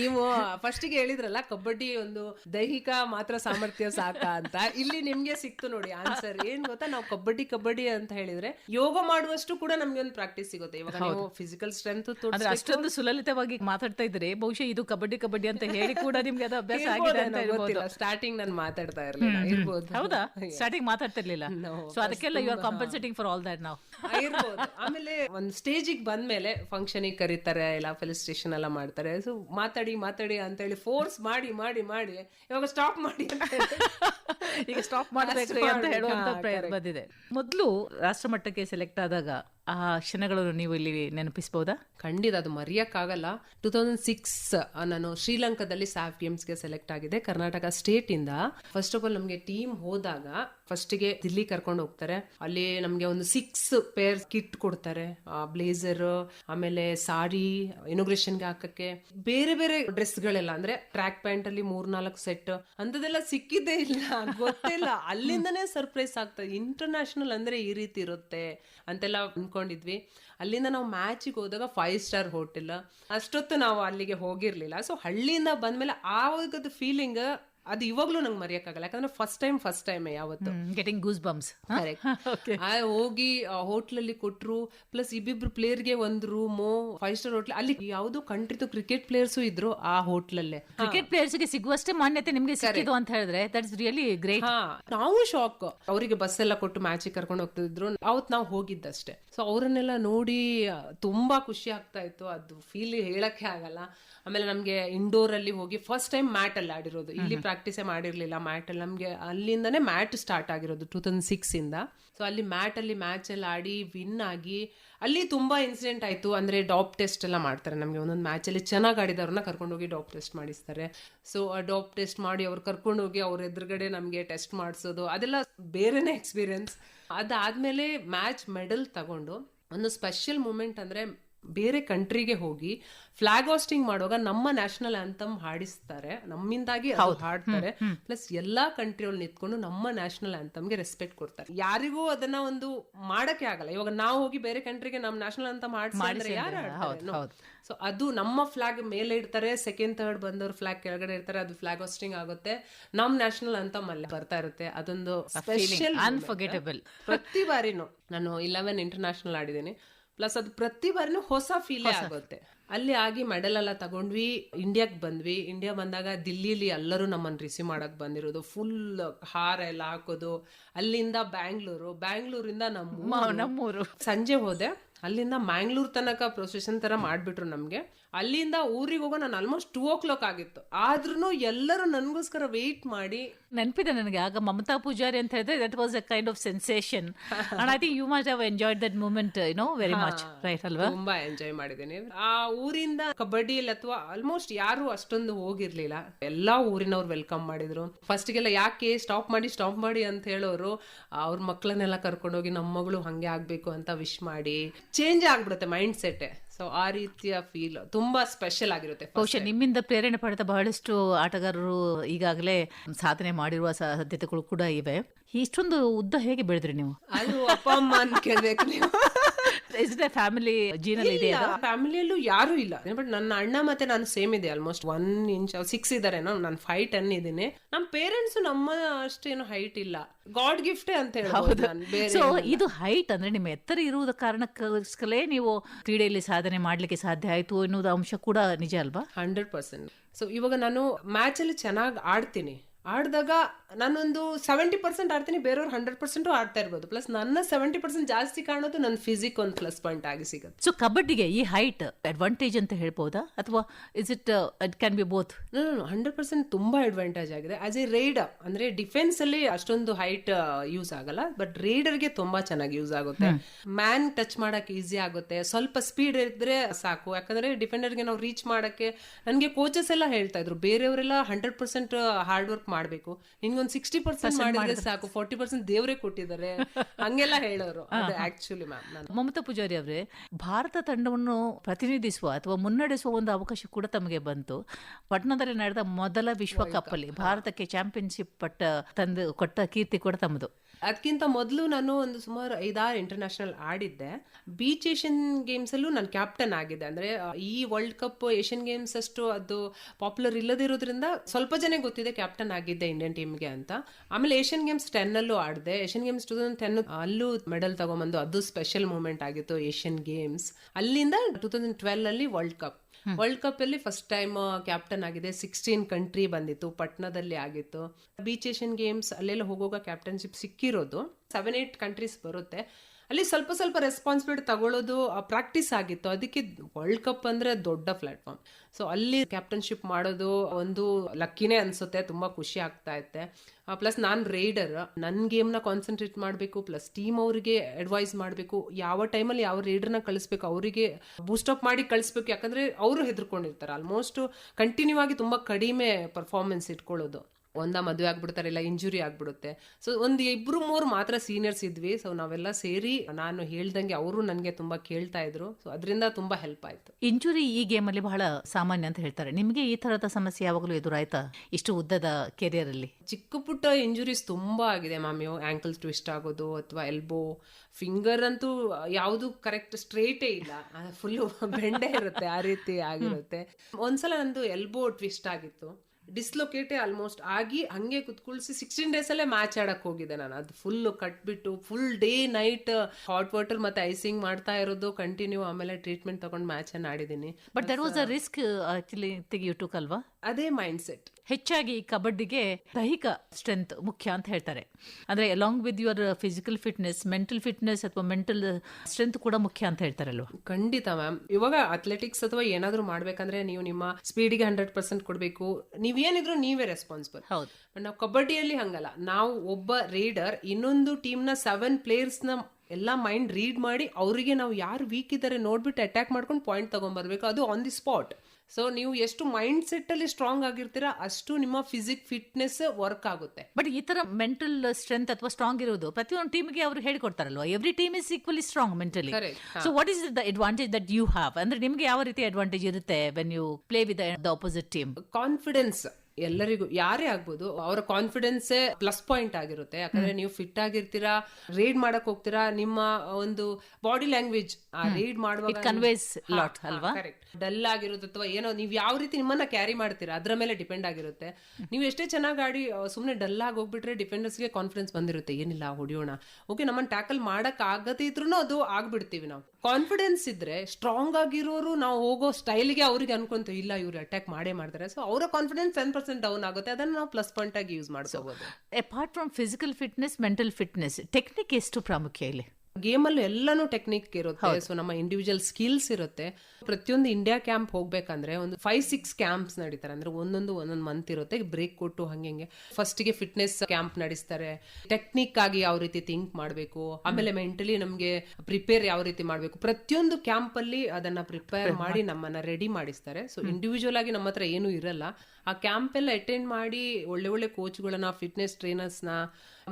ನೀವು ಫಸ್ಟಿಗೆ ಹೇಳಿದ್ರಲ್ಲ ಕಬಡ್ಡಿ ಒಂದು ದೈಹಿಕ ಮಾತ್ರ ಸಾಮರ್ಥ್ಯ ಸಾಕ ಅಂತ ಇಲ್ಲಿ ನಿಮ್ಗೆ ಸಿಕ್ತು ನೋಡಿ ಆನ್ಸರ್ ಏನ್ ಗೊತ್ತಾ? ನಾವು ಕಬಡ್ಡಿ ಕಬಡ್ಡಿ ಅಂತ ಹೇಳಿದ್ರೆ ಯೋಗ ಮಾಡುವಷ್ಟು ಕೂಡ ನಮ್ಗೆ ಒಂದು ಪ್ರಾಕ್ಟೀಸ್ ಸಿಗುತ್ತೆ. ಇವಾಗ ನೀವು ಫಿಸಿಕಲ್ ಸ್ಟ್ರೆಂತ್ ಅಷ್ಟೊಂದು ಸುಲಲಿತವಾಗಿ ಮಾತಾಡ್ತಾ ಇದ್ರೆ ಬಹುಶಃ ಇದು ಕಬಡ್ಡಿ ಕಬಡ್ಡಿ ಅಂತ ಹೇಳಿ ಕೂಡ ನಿಮ್ಗೆ ಅದು ಅಭ್ಯಾಸ ಆಗಿದೆ ಅಂತ ಸ್ಟಾರ್ಟಿಂಗ್ ನಾನು ಮಾತಾಡ್ತಾ ಇರಲಿಲ್ಲ. ಇರ್ಬೋದು. ಹೌದಾ? ಸ್ಟಾರ್ಟಿಂಗ್ ಮಾತಾಡ್ತಿರ್ಲಿಲ್ಲ. ಸೊ ಅದಕ್ಕೆಲ್ಲ you are compensating for all that ನಾವು ಇರ್ಬೋದು. ಆಮೇಲೆ ಒಂದ್ ಸ್ಟೇಜಿಗೆ ಬಂದ್ಮೇಲೆ ಫಂಕ್ಷನಿಗೆ ಕರೀತಾರೆ ಇಲ್ಲ ಫೆಲಿಸ್ಟೇಷನ್ ಎಲ್ಲ ಮಾಡ್ತಾರೆ. ಸೊ ಮಾತಾಡಿ ಮಾತಾಡಿ ಅಂತ ಹೇಳಿ ಫೋರ್ಸ್ ಮಾಡಿ ಮಾಡಿ ಮಾಡಿ ಇವಾಗ ಸ್ಟಾಪ್ ಮಾಡಿ ಹೇಳಿ. [LAUGHS] ಈಗ ಸ್ಟಾಪ್ ಮಾಡಬೇಕು ಅಂತ. ಹೇಳುವಂತ ಪ್ರಯತ್ನ ಬಂದಿದೆ. ಮೊದಲು ರಾಷ್ಟ್ರಮಟ್ಟಕ್ಕೆ ಸೆಲೆಕ್ಟ್ ಆದಾಗ ಆ ಕ್ಷಣಗಳನ್ನು ನೀವು ಇಲ್ಲಿ ನೆನಪಿಸಬಹುದಾ ಖಂಡಿತ ಅದು ಮರೆಯಕ್ಕಾಗಲ್ಲ. ಟೂ ತೌಸಂಡ್ ಸಿಕ್ಸ್ ನಾನು ಶ್ರೀಲಂಕಾದಲ್ಲಿ ಸಾಫ್ ಗೇಮ್ಸ್ಗೆ ಸೆಲೆಕ್ಟ್ ಆಗಿದೆ ಕರ್ನಾಟಕ ಸ್ಟೇಟ್ ಇಂದ. ಫಸ್ಟ್ ಆಫ್ ಆಲ್ ನಮಗೆ ಟೀಮ್ ಹೋದಾಗ ಫಸ್ಟ್ಗೆ ದಿಲ್ಲಿ ಕರ್ಕೊಂಡು ಹೋಗ್ತಾರೆ. ಅಲ್ಲಿ ನಮಗೆ ಒಂದು ಸಿಕ್ಸ್ ಪೇರ್ ಕಿಟ್ ಕೊಡ್ತಾರೆ. ಬ್ಲೇಸರ್ ಆಮೇಲೆ ಸಾರಿ ಇನೋಗ್ರೇಷನ್ಗೆ ಹಾಕಕ್ಕೆ ಬೇರೆ ಬೇರೆ ಡ್ರೆಸ್ಗಳೆಲ್ಲ ಅಂದ್ರೆ ಟ್ರ್ಯಾಕ್ ಪ್ಯಾಂಟ್ ಅಲ್ಲಿ ಮೂರ್ ನಾಲ್ಕು ಸೆಟ್ ಅಂತದೆಲ್ಲ ಸಿಕ್ಕಿದ್ದೇ ಇಲ್ಲ. [LAUGHS] ಗೊತ್ತಿಲ್ಲ. ಅಲ್ಲಿಂದನೇ ಸರ್ಪ್ರೈಸ್ ಆಗ್ತದೆ ಇಂಟರ್ನ್ಯಾಷನಲ್ ಅಂದ್ರೆ ಈ ರೀತಿ ಇರುತ್ತೆ ಅಂತೆಲ್ಲ ಅನ್ಕೊಂಡಿದ್ವಿ. ಅಲ್ಲಿಂದ ನಾವು ಮ್ಯಾಚಿಗೆ ಹೋದಾಗ ಫೈವ್ ಸ್ಟಾರ್ ಹೋಟೆಲ್ ಅಷ್ಟೊತ್ತು ನಾವು ಅಲ್ಲಿಗೆ ಹೋಗಿರ್ಲಿಲ್ಲ. ಸೊ ಹಳ್ಳಿಯಿಂದ ಬಂದ್ಮೇಲೆ ಆವಾಗದ ಫೀಲಿಂಗ್ ಅದು ಇವಾಗ್ಲೂ ನಂಗೆ ಮರೆಯಕ್ಕಾಗಲ್ಲ. ಯಾಕಂದ್ರೆ ಫಸ್ಟ್ ಟೈಮ್ ಫಸ್ಟ್ ಟೈಮ್ ಯಾವತ್ತು. ಗೆಟಿಂಗ್ ಗೂಸ್ ಬಂಪ್ಸ್ ಹೋಗಿ ಹೋಟ್ಲಲ್ಲಿ ಕೊಟ್ರು ಪ್ಲಸ್ ಇಬ್ಬಿಬ್ರು ಪ್ಲೇಯರ್ಗೆ ಒಂದು ರೂಮು ಫೈವ್ ಸ್ಟಾರ್ ಹೋಟ್ಲ್ ಅಲ್ಲಿ ಯಾವ್ದು ಕಂಟ್ರಿದು ಕ್ರಿಕೆಟ್ ಪ್ಲೇಯರ್ಸ್ ಇದ್ರು ಆ ಹೋಟ್ಲಲ್ಲೇ ಕ್ರಿಕೆಟ್ ಪ್ಲೇಯರ್ಸ್ಗೆ ಸಿಗುವಷ್ಟೇ ಮಾನ್ಯತೆ ನಿಮ್ಗೆ ಸಿಕ್ಕಿದ್ದು ಅಂತ ಹೇಳಿದ್ರೆ ದಟ್ ಇಸ್ ರಿಯಲಿ ಗ್ರೇಟ್ ನಾವು ಶಾಕ್ ಅವರಿಗೆ ಬಸ್ ಎಲ್ಲ ಕೊಟ್ಟು ಮ್ಯಾಚಿಗೆ ಕರ್ಕೊಂಡು ಹೋಗ್ತಿದ್ರು. ಅವತ್ ನಾವು ಹೋಗಿದ್ದಷ್ಟೇ. ಸೊ ಅವರನ್ನೆಲ್ಲ ನೋಡಿ ತುಂಬಾ ಖುಷಿ ಆಗ್ತಾ ಇತ್ತು. ಅದು ಫೀಲ್ ಹೇಳಕ್ಕೆ ಆಗಲ್ಲ. ಆಮೇಲೆ ನಮಗೆ ಇಂಡೋರ್ ಅಲ್ಲಿ ಹೋಗಿ ಫಸ್ಟ್ ಟೈಮ್ ಮ್ಯಾಟ್ ಅಲ್ಲಿ ಆಡಿರೋದು. ಇಲ್ಲಿ ಪ್ರಾಕ್ಟೀಸೇ ಮಾಡಿರಲಿಲ್ಲ ಮ್ಯಾಟ್ ಅಲ್ಲಿ. ನಮಗೆ ಅಲ್ಲಿಂದನೇ ಮ್ಯಾಟ್ ಸ್ಟಾರ್ಟ್ ಆಗಿರೋದು ಟೂ ತೌಸಂಡ್ ಸಿಕ್ಸ್ ಇಂದ. ಸೊ ಅಲ್ಲಿ ಮ್ಯಾಟ್ ಅಲ್ಲಿ ಮ್ಯಾಚ್ ಅಲ್ಲಿ ಆಡಿ ವಿನ್ ಆಗಿ ಅಲ್ಲಿ ತುಂಬ ಇನ್ಸಿಡೆಂಟ್ ಆಯಿತು. ಅಂದರೆ ಡಾಪ್ ಟೆಸ್ಟ್ ಎಲ್ಲ ಮಾಡ್ತಾರೆ ನಮಗೆ. ಒಂದೊಂದು ಮ್ಯಾಚಲ್ಲಿ ಚೆನ್ನಾಗಿ ಆಡಿದವ್ರನ್ನ ಕರ್ಕೊಂಡು ಹೋಗಿ ಡಾಪ್ ಟೆಸ್ಟ್ ಮಾಡಿಸ್ತಾರೆ. ಸೊ ಆ ಡಾಪ್ ಟೆಸ್ಟ್ ಮಾಡಿ ಅವ್ರು ಕರ್ಕೊಂಡು ಹೋಗಿ ಅವ್ರ ಎದುರುಗಡೆ ನಮಗೆ ಟೆಸ್ಟ್ ಮಾಡಿಸೋದು. ಅದೆಲ್ಲ ಬೇರೆನೇ ಎಕ್ಸ್ಪೀರಿಯನ್ಸ್ ಅದಾದಮೇಲೆ ಮ್ಯಾಚ್ ಮೆಡಲ್ ತಗೊಂಡು ಒಂದು ಸ್ಪೆಷಲ್ ಮೂಮೆಂಟ್ ಅಂದ್ರೆ ಬೇರೆ ಕಂಟ್ರಿಗೆ ಹೋಗಿ ಫ್ಲಾಗ್ ಹಾಸ್ಟಿಂಗ್ ಮಾಡುವಾಗ ನಮ್ಮ ನ್ಯಾಷನಲ್ ಆಂಥಮ್ ಹಾಡಿಸ್ತಾರೆ. ನಮ್ಮಿಂದಾಗಿ ಹಾಡ್ತಾರೆ. ಪ್ಲಸ್ ಎಲ್ಲಾ ಕಂಟ್ರಿಯಲ್ಲಿ ನಿಂತ್ಕೊಂಡು ನಮ್ಮ ನ್ಯಾಷನಲ್ ಆಂಥಮ್ಗೆ ರೆಸ್ಪೆಕ್ಟ್ ಕೊಡ್ತಾರೆ. ಯಾರಿಗೂ ಅದನ್ನ ಒಂದು ಮಾಡಕ್ಕೆ ಆಗಲ್ಲ. ಇವಾಗ ನಾವು ಹೋಗಿ ಬೇರೆ ಕಂಟ್ರಿಗೆ ನಮ್ಮ ನ್ಯಾಷನಲ್ ಆಂಥಮ್ ಹಾಡ್ಸಿದ್ರೆ ಯಾರು ಸೊ ಅದು ನಮ್ಮ ಫ್ಲಾಗ್ ಮೇಲೆ ಇಡ್ತಾರೆ. ಸೆಕೆಂಡ್ ಥರ್ಡ್ ಬಂದವ್ರ ಫ್ಲಾಗ್ ಕೆಳಗಡೆ ಇರ್ತಾರೆ. ಅದು ಫ್ಲಾಗ್ ಹಾಸ್ಟಿಂಗ್ ಆಗುತ್ತೆ. ನಮ್ ನ್ಯಾಷನಲ್ ಆಂಥಮ್ ಅಲ್ಲಿ ಬರ್ತಾ ಇರುತ್ತೆ. ಅದೊಂದು ಸ್ಪೆಷಲ್ ಅನ್ಫರ್ಗೆಟಬಲ್ ಪ್ರತಿ ಬಾರಿನೂ ನಾನು ಇಲೆವೆನ್ ಇಂಟರ್ನ್ಯಾಷನಲ್ ಆಡಿದ್ದೀನಿ. ಪ್ಲಸ್ ಅದು ಪ್ರತಿ ಬಾರಿನೂ ಹೊಸ ಫೀಲ್ ಆಗುತ್ತೆ. ಅಲ್ಲಿ ಆಗಿ ಮೆಡಲ್ ಎಲ್ಲ ತಗೊಂಡ್ವಿ ಇಂಡಿಯಾಕ್ ಬಂದ್ವಿ. ಇಂಡಿಯಾ ಬಂದಾಗ ದಿಲ್ಲಿಲಿ ಎಲ್ಲರೂ ನಮ್ಮನ್ನ ರಿಸೀವ್ ಮಾಡಕ್ ಬಂದಿರೋದು. ಫುಲ್ ಹಾರ ಎಲ್ಲ ಹಾಕೋದು. ಅಲ್ಲಿಂದ ಬ್ಯಾಂಗ್ಳೂರು ಬ್ಯಾಂಗ್ಳೂರಿಂದ ನಮ್ಮ ನಮ್ಮೂರು. ಸಂಜೆ ಹೋದೆ. ಅಲ್ಲಿಂದ ಮ್ಯಾಂಗ್ಳೂರ್ ತನಕ ಪ್ರೊಸೆಷನ್ ತರ ಮಾಡ್ಬಿಟ್ರು ನಮ್ಗೆ. ಅಲ್ಲಿಂದ ಊರಿಗೆ ಹೋಗೋ ನಾನು ಆಲ್ಮೋಸ್ಟ್ ಟೂ ಓ ಕ್ಲಾಕ್ ಆಗಿತ್ತು. ಆದ್ರೂ ಎಲ್ಲರೂ ನನಗೋಸ್ಕರ ವೆಯ್ಟ್ ಮಾಡಿ. ನೆನಪಿದೆ ನನಗೆ ಆಗ ಮಮತಾ ಪೂಜಾರಿ ಅಂತ ಹೇಳಿದ್ರೆ that was a kind of sensation and I think you must have enjoyed that moment you know very much right ಅಲ್ವಾ? ತುಂಬಾ ಎಂಜಾಯ್ ಮಾಡಿದ್ದೀನಿ. ಆ ಊರಿಂದ ಕಬಡ್ಡಿಯಲ್ಲಿ ಅಥವಾ ಆಲ್ಮೋಸ್ಟ್ ಯಾರು ಅಷ್ಟೊಂದು ಹೋಗಿರ್ಲಿಲ್ಲ. ಎಲ್ಲಾ ಊರಿನವ್ರು ವೆಲ್ಕಮ್ ಮಾಡಿದ್ರು. ಫಸ್ಟ್ಗೆಲ್ಲ ಯಾಕೆ ಸ್ಟಾಪ್ ಮಾಡಿ ಸ್ಟಾಪ್ ಮಾಡಿ ಅಂತ ಹೇಳೋರು ಅವ್ರ ಮಕ್ಕಳನ್ನೆಲ್ಲ ಕರ್ಕೊಂಡೋಗಿ ನಮ್ಮ ಮಗಳು ಹಂಗೆ ಆಗ್ಬೇಕು ಅಂತ ವಿಶ್ ಮಾಡಿ. ಚೇಂಜ್ ಆಗ್ಬಿಡುತ್ತೆ ಮೈಂಡ್ ಸೆಟ್ ಸೊ ಆ ರೀತಿಯ ಫೀಲ್ ತುಂಬಾ ಸ್ಪೆಷಲ್ ಆಗಿರುತ್ತೆ ಬಹುಶಃ ನಿಮ್ಮಿಂದ ಪ್ರೇರಣೆ ಪಡೆದ ಬಹಳಷ್ಟು ಆಟಗಾರರು ಈಗಾಗಲೇ ಸಾಧನೆ ಮಾಡಿರುವ ಸಾಧ್ಯತೆಗಳು ಕೂಡ ಇವೆ. ಇಷ್ಟೊಂದು ಉದ್ದ ಹೇಗೆ ಬೆಳೆದ್ರಿ ನೀವು? ಅದು ಅಪ್ಪ ಅಮ್ಮ ಅನ್ಕೇಳ್ಬೇಕು ನೀವು. ಫ್ಯಾಮಿಲಿ ಜೀನಲ್ಲಿ ಫ್ಯಾಮಿಲಿಯಲ್ಲೂ ಯಾರು ಇಲ್ಲ. ಬಟ್ ನನ್ನ ಅಣ್ಣ ಮತ್ತೆ ನಾನು ಸೇಮ್ ಇದೆ ಆಲ್ಮೋಸ್ಟ್ ಒನ್ ಇಂಚ್ ಸಿಕ್ಸ್ ಇದಾರೆ ನಾನು ಫೈವ್ ಟೆನ್ ಇದ್ದೀನಿ. ನಮ್ಮ ಪೇರೆಂಟ್ಸ್ ನಮ್ಮ ಅಷ್ಟೇನು ಹೈಟ್ ಇಲ್ಲ. ಗಾಡ್ ಗಿಫ್ಟ್ ಅಂತ ಸೊ ಇದು ಹೈಟ್ ಅಂದ್ರೆ ನಿಮ್ಮ ಎತ್ತರ ಇರುವುದ ಕಾರಣಕ್ಕೋಸ್ಕರೇ ನೀವು ಕ್ರೀಡೆಯಲ್ಲಿ ಸಾಧನೆ ಮಾಡ್ಲಿಕ್ಕೆ ಸಾಧ್ಯ ಆಯ್ತು ಎನ್ನುವುದು ಅಂಶ ಕೂಡ ನಿಜ ಅಲ್ವಾ? ಹಂಡ್ರೆಡ್ ಪರ್ಸೆಂಟ್ ಸೊ ಇವಾಗ ನಾನು ಮ್ಯಾಚ್ ಅಲ್ಲಿ ಚೆನ್ನಾಗಿ ಆಡ್ತೀನಿ. ಆಡಿದಾಗ ನಾನೊಂದು ಸೆವೆಂಟಿ ಪರ್ಸೆಂಟ್ ಆಡ್ತೀನಿ ಬೇರೆಯವ್ರು ಹಂಡ್ರೆಡ್ ಪರ್ಸೆಂಟು ಆಡ್ತಾ ಇರ್ಬೋದು. ಪ್ಲಸ್ ನನ್ನ ಸೆವೆಂಟಿ ಪರ್ಸೆಂಟ್ ಜಾಸ್ತಿ ಕಾಣೋದು ನನ್ನ ಫಿಸಿಕ್ ಒಂದು ಪ್ಲಸ್ ಪಾಯಿಂಟ್ ಆಗಿ ಸಿಗುತ್ತೆ. ಸೊ ಕಬಡ್ಡಿಗೆ ಈ ಹೈಟ್ ಅಡ್ವಾಂಟೇಜ್ ಅಂತ ಹೇಳ್ಬೋದಾ? ಅಥವಾ is it it can be both hundred percent ತುಂಬಾ ಅಡ್ವಾಂಟೇಜ್ ಆಗಿದೆ. ಆಸ್ ಎ ರೈಡ್ ಅಂದ್ರೆ ಡಿಫೆನ್ಸ್ ಅಲ್ಲಿ ಅಷ್ಟೊಂದು ಹೈಟ್ ಯೂಸ್ ಆಗಲ್ಲ. ಬಟ್ಗೆ ತುಂಬಾ ಚೆನ್ನಾಗಿ ಯೂಸ್ ಆಗುತ್ತೆ. ಮ್ಯಾನ್ ಟಚ್ ಮಾಡಕ್ಕೆ ಈಸಿ ಆಗುತ್ತೆ. ಸ್ವಲ್ಪ ಸ್ಪೀಡ್ ಇದ್ರೆ ಸಾಕು. ಯಾಕಂದ್ರೆ ಡಿಫೆಂಡರ್ಗೆ ನಾವು ರೀಚ್ ಮಾಡಕ್ಕೆ ನನಗೆ ಕೋಚಸ್ ಎಲ್ಲ ಹೇಳ್ತಾ ಇದ್ರು ಬೇರೆಯವರೆಲ್ಲ ಹಂಡ್ರೆಡ್ ಪರ್ಸೆಂಟ್ ಹಾರ್ಡ್ ವರ್ಕ್ ಮಾಡಬೇಕು. ನಿನ್ಗೊಂದು ಸಿಕ್ಸ್ಟಿ ಪರ್ಸೆಂಟ್ ಮಾಡಿದ್ರೆ ಸಾಕು ಫಾರ್ಟಿ ಪರ್ಸೆಂಟ್ ದೇವರೇ ಕೊಟ್ಟಿದ್ದಾರೆ. ಹಂಗೆಲ್ಲ ಹೇಳೋರು. [LAUGHS] ಆಕ್ಚುಲಿ ಮ್ಯಾಮ್ ನಾನು. ಮಮತಾ ಪೂಜಾರಿ ಅವರೇ ಭಾರತ ತಂಡವನ್ನು ಪ್ರತಿನಿಧಿಸುವ ಅಥವಾ ಮುನ್ನಡೆಸುವ ಒಂದು ಅವಕಾಶ ಕೂಡ ತಮಗೆ ಬಂತು. ಪಟ್ನಾದಲ್ಲಿ ನಡೆದ ಮೊದಲ ವಿಶ್ವಕಪ್ ಅಲ್ಲಿ ಭಾರತಕ್ಕೆ ಚಾಂಪಿಯನ್ಶಿಪ್ ಪಟ್ಟ ತಂದು ಕೊಟ್ಟ ಕೀರ್ತಿ ಕೂಡ ತಮ್ಮದು. ಅದಕ್ಕಿಂತ ಮೊದಲು ನಾನು ಒಂದು ಸುಮಾರು ಐದಾರು ಇಂಟರ್ನ್ಯಾಷನಲ್ ಆಡಿದ್ದೆ. ಬೀಚ್ ಏಷ್ಯನ್ ಗೇಮ್ಸಲ್ಲೂ ನಾನು ಕ್ಯಾಪ್ಟನ್ ಆಗಿದ್ದೆ. ಅಂದ್ರೆ ಈ ವರ್ಲ್ಡ್ ಕಪ್ ಏಷ್ಯನ್ ಗೇಮ್ಸ್ ಅಷ್ಟು ಅದು ಪಾಪ್ಯುಲರ್ ಇಲ್ಲದಿರೋದ್ರಿಂದ ಸ್ವಲ್ಪ ಜನ ಗೊತ್ತಿದೆ ಕ್ಯಾಪ್ಟನ್ ಆಗಿದ್ದೆ ಇಂಡಿಯನ್ ಟೀಮ್ಗೆ ಅಂತ. ಆಮೇಲೆ ಏಷ್ಯನ್ ಗೇಮ್ಸ್ ಟೆನ್ನಲ್ಲೂ ಆಡಿದೆ. Asian games two thousand ten ಅಲ್ಲೂ ಮೆಡಲ್ ತಗೊಂಬಂದು ಅದು ಸ್ಪೆಷಲ್ ಮೂಮೆಂಟ್ ಆಗಿತ್ತು ಏಷ್ಯನ್ ಗೇಮ್ಸ್ ಅಲ್ಲಿಂದ ಟೂ ತೌಸಂಡ್ ಟ್ವೆಲ್ ಅಲ್ಲಿ ವರ್ಲ್ಡ್ ಕಪ್ ವರ್ಲ್ಡ್ ಕಪ್ ಅಲ್ಲಿ ಫಸ್ಟ್ ಟೈಮ್ ಕ್ಯಾಪ್ಟನ್ ಆಗಿದೆ. ಸಿಕ್ಸ್ಟೀನ್ ಕಂಟ್ರಿ ಬಂದಿತ್ತು, ಪಟ್ನಾದಲ್ಲಿ ಆಗಿತ್ತು. ಬೀಚ್ ಏಷ್ಯನ್ ಗೇಮ್ಸ್ ಅಲ್ಲೆಲ್ಲ ಹೋಗುವಾಗ ಕ್ಯಾಪ್ಟನ್ಶಿಪ್ ಸಿಕ್ಕಿರೋದು. ಸೆವೆನ್ ಏಟ್ ಕಂಟ್ರೀಸ್ ಬರುತ್ತೆ. ಅಲ್ಲಿ ಸ್ವಲ್ಪ ಸ್ವಲ್ಪ ರೆಸ್ಪಾನ್ಸಿಬಿಲಿಟಿ ತಗೊಳ್ಳೋದು ಪ್ರಾಕ್ಟೀಸ್ ಆಗಿತ್ತು. ಅದಕ್ಕೆ ವರ್ಲ್ಡ್ ಕಪ್ ಅಂದ್ರೆ ದೊಡ್ಡ ಪ್ಲಾಟ್ಫಾರ್ಮ್ ಸೊ ಅಲ್ಲಿ ಕ್ಯಾಪ್ಟನ್ಶಿಪ್ ಮಾಡೋದು ಒಂದು ಲಕ್ಕಿನೇ ಅನ್ಸುತ್ತೆ, ತುಂಬಾ ಖುಷಿ ಆಗ್ತಾ ಇತ್ತೆ. ಪ್ಲಸ್ ನಾನು ರೈಡರ್ ನನ್ನ ಗೇಮ್ನ ಕಾನ್ಸಂಟ್ರೇಟ್ ಮಾಡಬೇಕು ಪ್ಲಸ್ ಟೀಮ್ ಅವರಿಗೆ ಅಡ್ವೈಸ್ ಮಾಡಬೇಕು. ಯಾವ ಟೈಮಲ್ಲಿ ಯಾವ ರೈಡರ್ನ ಕಳಿಸ್ಬೇಕು, ಅವರಿಗೆ ಬೂಸ್ಟಪ್ ಮಾಡಿ ಕಳಿಸ್ಬೇಕು. ಯಾಕಂದ್ರೆ ಅವರು ಹೆದರ್ಕೊಂಡಿರ್ತಾರೆ. ಆಲ್ಮೋಸ್ಟ್ ಕಂಟಿನ್ಯೂ ಆಗಿ ತುಂಬಾ ಕಡಿಮೆ ಪರ್ಫಾರ್ಮೆನ್ಸ್ ಇಟ್ಕೊಳ್ಳೋದು. ಒಂದ ಮದುವೆ ಆಗ್ಬಿಡ್ತಾರೆ ಇಲ್ಲ ಇಂಜುರಿ ಆಗ್ಬಿಡುತ್ತೆ. ಸೊ ಒಂದು ಇಬ್ರು ಮೂರು ಮಾತ್ರ ಸೀನಿಯರ್ಸ್ ಇದ್ವಿ. ಸೊ ನಾವೆಲ್ಲ ಸೇರಿ ನಾನು ಹೇಳ್ದಂಗೆ ಅವರು ನನಗೆ ತುಂಬಾ ಕೇಳ್ತಾ ಇದ್ರು. ಸೊ ಅದರಿಂದ ತುಂಬಾ ಹೆಲ್ಪ್ ಆಯ್ತು. ಇಂಜುರಿ ಈ ಗೇಮ್ ಅಲ್ಲಿ ಬಹಳ ಸಾಮಾನ್ಯ ಅಂತ ಹೇಳ್ತಾರೆ. ನಿಮಗೆ ಈ ತರದ ಸಮಸ್ಯೆ ಯಾವಾಗಲೂ ಎದುರಾಯ್ತಾ? ಇಷ್ಟು ಉದ್ದದ ಕೆರಿಯರ್ ಅಲ್ಲಿ? ಚಿಕ್ಕ ಪುಟ್ಟ ಇಂಜುರೀಸ್ ತುಂಬಾ ಆಗಿದೆ ಮಾಮಿಯು ಆಂಕಲ್ ಟ್ವಿಸ್ಟ್ ಆಗೋದು ಅಥವಾ ಎಲ್ಬೋ ಫಿಂಗರ್ ಅಂತೂ ಯಾವುದು ಕರೆಕ್ಟ್ ಸ್ಟ್ರೇಟೇ ಇಲ್ಲ. ಫುಲ್ [LAUGHS] ಬೆಂಡೆ ಇರುತ್ತೆ. ಆ ರೀತಿ ಆಗಿರುತ್ತೆ. ಒಂದ್ಸಲ ನಂದು ಎಲ್ಬೋ ಟ್ವಿಸ್ಟ್ ಆಗಿತ್ತು. ಡಿಸ್ಲೊಕೇಟೇ ಆಲ್ಮೋಸ್ಟ್ ಆಗಿ ಹಂಗೆ ಕುತ್ಕೊಳ್ಸಿ ಸಿಕ್ಸ್ಟೀನ್ ಡೇಸಲ್ಲೇ ಮ್ಯಾಚ್ ಆಡಕ್ಕೆ ಹೋಗಿದ್ದೆ ನಾನು. ಅದು ಫುಲ್ ಕಟ್ಬಿಟ್ಟು full day night hot water ಮತ್ತೆ ಐಸಿಂಗ್ ಮಾಡ್ತಾ ಇರೋದು ಕಂಟಿನ್ಯೂ ಆಮೇಲೆ ಟ್ರೀಟ್ಮೆಂಟ್ ತಗೊಂಡು ಮ್ಯಾಚನ್ನು ಆಡಿದ್ದೀನಿ. But there was a risk actually ತೆಗಿಯುಟುಕ್ ಅಲ್ವಾ? ಅದೇ ಮೈಂಡ್ ಸೆಟ್ ಹೆಚ್ಚಾಗಿ ಕಬಡ್ಡಿಗೆ ದೈಹಿಕ ಸ್ಟ್ರೆಂತ್ ಮುಖ್ಯ ಅಂತ ಹೇಳ್ತಾರೆ. ಅಂದ್ರೆ along with your physical fitness mental fitness ಅಥವಾ ಮೆಂಟಲ್ ಸ್ಟ್ರೆಂತ್ ಕೂಡ ಮುಖ್ಯ ಅಂತ ಹೇಳ್ತಾರಲ್ವ? ಖಂಡಿತ ಮ್ಯಾಮ್. ಇವಾಗ ಅಥ್ಲೆಟಿಕ್ಸ್ ಅಥವಾ ಏನಾದ್ರೂ ಮಾಡ್ಬೇಕಂದ್ರೆ ನೀವು ನಿಮ್ಮ ಸ್ಪೀಡಿಗೆ ಹಂಡ್ರೆಡ್ ಪರ್ಸೆಂಟ್ ಕೊಡಬೇಕು. ನೀವೇನಿದ್ರು ನೀವೇ ರೆಸ್ಪಾನ್ಸಿಬಲ್ ಹೌದು. ನಾವು ಕಬಡ್ಡಿಯಲ್ಲಿ ಹಂಗಲ್ಲ. ನಾವು ಒಬ್ಬ ರೀಡರ್ ಇನ್ನೊಂದು ಟೀಮ್ನ ಸೆವೆನ್ ಪ್ಲೇಯರ್ಸ್ನ ಎಲ್ಲ ಮೈಂಡ್ ರೀಡ್ ಮಾಡಿ ಅವರಿಗೆ ನಾವು ಯಾರು ವೀಕ್ ಇದ್ದಾರೆ ನೋಡ್ಬಿಟ್ಟು ಅಟ್ಯಾಕ್ ಮಾಡ್ಕೊಂಡು ಪಾಯಿಂಟ್ ತಗೊಂಡ್ಬರ್ಬೇಕು ಅದು ಆನ್ ದಿ ಸ್ಪಾಟ್ ಸೊ ನೀವು ಎಷ್ಟು ಮೈಂಡ್ ಸೆಟ್ ಅಲ್ಲಿ ಸ್ಟ್ರಾಂಗ್ ಆಗಿರ್ತೀರಾ ಅಷ್ಟು ನಿಮ್ಮ ಫಿಸಿಕ್ ಫಿಟ್ನೆಸ್ ವರ್ಕ್ ಆಗುತ್ತೆ. ಬಟ್ ಈ ತರ ಮೆಂಟಲ್ ಸ್ಟ್ರೆಂತ್ ಅಥವಾ ಸ್ಟ್ರಾಂಗ್ ಇರೋದು ಪ್ರತಿಯೊಂದು ಟೀಮ್ಗೆ ಅವರು ಹೇಳಿಕೊಡ್ತಾರಲ್ವಾ? Every team is equally strong mentally. So what is the advantage that you have ಅಂದ್ರೆ ನಿಮ್ಗೆ ಯಾವ ರೀತಿ ಅಡ್ವಾಂಟೇಜ್ ಇರುತ್ತೆ when you play with the opposite team confidence ಎಲ್ಲರಿಗೂ ಯಾರೇ ಆಗ್ಬೋದು ಅವರ ಕಾನ್ಫಿಡೆನ್ಸೇ ಪ್ಲಸ್ ಪಾಯಿಂಟ್ ಆಗಿರುತ್ತೆ. ಯಾಕಂದ್ರೆ ನೀವು ಫಿಟ್ ಆಗಿರ್ತೀರಾ ರೀಡ್ ಮಾಡಕ್ ಹೋಗ್ತೀರಾ ನಿಮ್ಮ ಒಂದು ಬಾಡಿ ಲ್ಯಾಂಗ್ವೇಜ್ ಆ ರೀಡ್ ಮಾಡುವಾಗ ಕನ್ವೇಸ್ ಲಾಟ್ ಅಲ್ವಾ? ಕರೆಕ್ಟ್ ಡಲ್ ಆಗಿರೋದು ಅಥವಾ ಏನೋ ನೀವು ಯಾವ ರೀತಿ ನಿಮ್ಮನ್ನ ಕ್ಯಾರಿ ಮಾಡ್ತೀರಾ ಅದ್ರ ಮೇಲೆ ಡಿಪೆಂಡ್ ಆಗಿರುತ್ತೆ. ನೀವು ಎಷ್ಟೇ ಚೆನ್ನಾಗಿ ಗಾಡಿ ಸುಮ್ಮನೆ ಡಲ್ ಆಗಿ ಹೋಗ್ಬಿಟ್ರೆ ಡಿಫೆಂಡರ್ಸ್ಗೆ ಕಾನ್ಫಿಡೆನ್ಸ್ ಬಂದಿರುತ್ತೆ. ಏನಿಲ್ಲ ಹೊಡಿಯೋಣ. ಓಕೆ ನಮ್ಮನ್ನ ಟ್ಯಾಕಲ್ ಮಾಡಕ್ ಆಗದೇ ಇದ್ರೂ ಅದು ಆಗ್ಬಿಡ್ತೀವಿ ನಾವು. ಕಾನ್ಫಿಡೆನ್ಸ್ ಇದ್ರೆ ಸ್ಟ್ರಾಂಗ್ ಆಗಿರೋರು ನಾವು ಹೋಗೋ ಸ್ಟೈಲ್ಗೆ ಅವ್ರಿಗೆ ಅನ್ಕೊಂತೀವಿ ಇಲ್ಲ ಇವ್ರು ಅಟ್ಯಾಕ್ ಮಾಡೇ ಮಾಡ್ತಾರೆ. ಸೊ ಅವರ ಕಾನ್ಫಿಡೆನ್ಸ್ ಟೆನ್ ಪರ್ಸೆಂಟ್ ಡೌನ್ ಆಗುತ್ತೆ ಅದನ್ನ ನಾವು ಪ್ಲಸ್ ಪಾಯಿಂಟ್ ಆಗಿ ಯೂಸ್ ಮಾಡ್ಕೋಬಹುದು apart from physical fitness mental fitness technique ಎಷ್ಟು ಪ್ರಾಮುಖ್ಯ ಇಲ್ಲಿ? ಗೇಮಲ್ಲೂ ಎಲ್ಲಾನು ಟೆಕ್ನಿಕ್ ಇರುತ್ತೆ. ಸೊ ನಮ್ಮ ಇಂಡಿವಿಜುವಲ್ ಸ್ಕಿಲ್ಸ್ ಇರುತ್ತೆ. ಪ್ರತಿಯೊಂದು ಇಂಡಿಯಾ ಕ್ಯಾಂಪ್ ಹೋಗ್ಬೇಕಂದ್ರೆ ಒಂದು ಫೈವ್ ಸಿಕ್ಸ್ ಕ್ಯಾಂಪ್ಸ್ ನಡೀತಾರೆ. ಅಂದ್ರೆ ಒಂದೊಂದು ಒಂದೊಂದು ಮಂತ್ ಇರುತ್ತೆ. ಬ್ರೇಕ್ ಕೊಟ್ಟು ಹಂಗೆ ಫಸ್ಟ್ಗೆ ಫಿಟ್ನೆಸ್ ಕ್ಯಾಂಪ್ ನಡೆಸ್ತಾರೆ. ಟೆಕ್ನಿಕ್ ಆಗಿ ಯಾವ ರೀತಿ ಥಿಂಕ್ ಮಾಡಬೇಕು. ಆಮೇಲೆ ಮೆಂಟಲಿ ನಮಗೆ ಪ್ರಿಪೇರ್ ಯಾವ ರೀತಿ ಮಾಡಬೇಕು. ಪ್ರತಿಯೊಂದು ಕ್ಯಾಂಪ್ ಅಲ್ಲಿ ಅದನ್ನ ಪ್ರಿಪೇರ್ ಮಾಡಿ ನಮ್ಮನ್ನ ರೆಡಿ ಮಾಡಿಸ್ತಾರೆ. ಸೊ ಇಂಡಿವಿಜುವಲ್ ಆಗಿ ನಮ್ಮ ಹತ್ರ ಏನೂ ಇರಲ್ಲ. ಆ ಕ್ಯಾಂಪ್ ಎಲ್ಲ ಅಟೆಂಡ್ ಮಾಡಿ ಒಳ್ಳೆ ಒಳ್ಳೆ ಕೋಚ್ಗಳನ್ನ ಫಿಟ್ನೆಸ್ ಟ್ರೈನರ್ಸ್ನ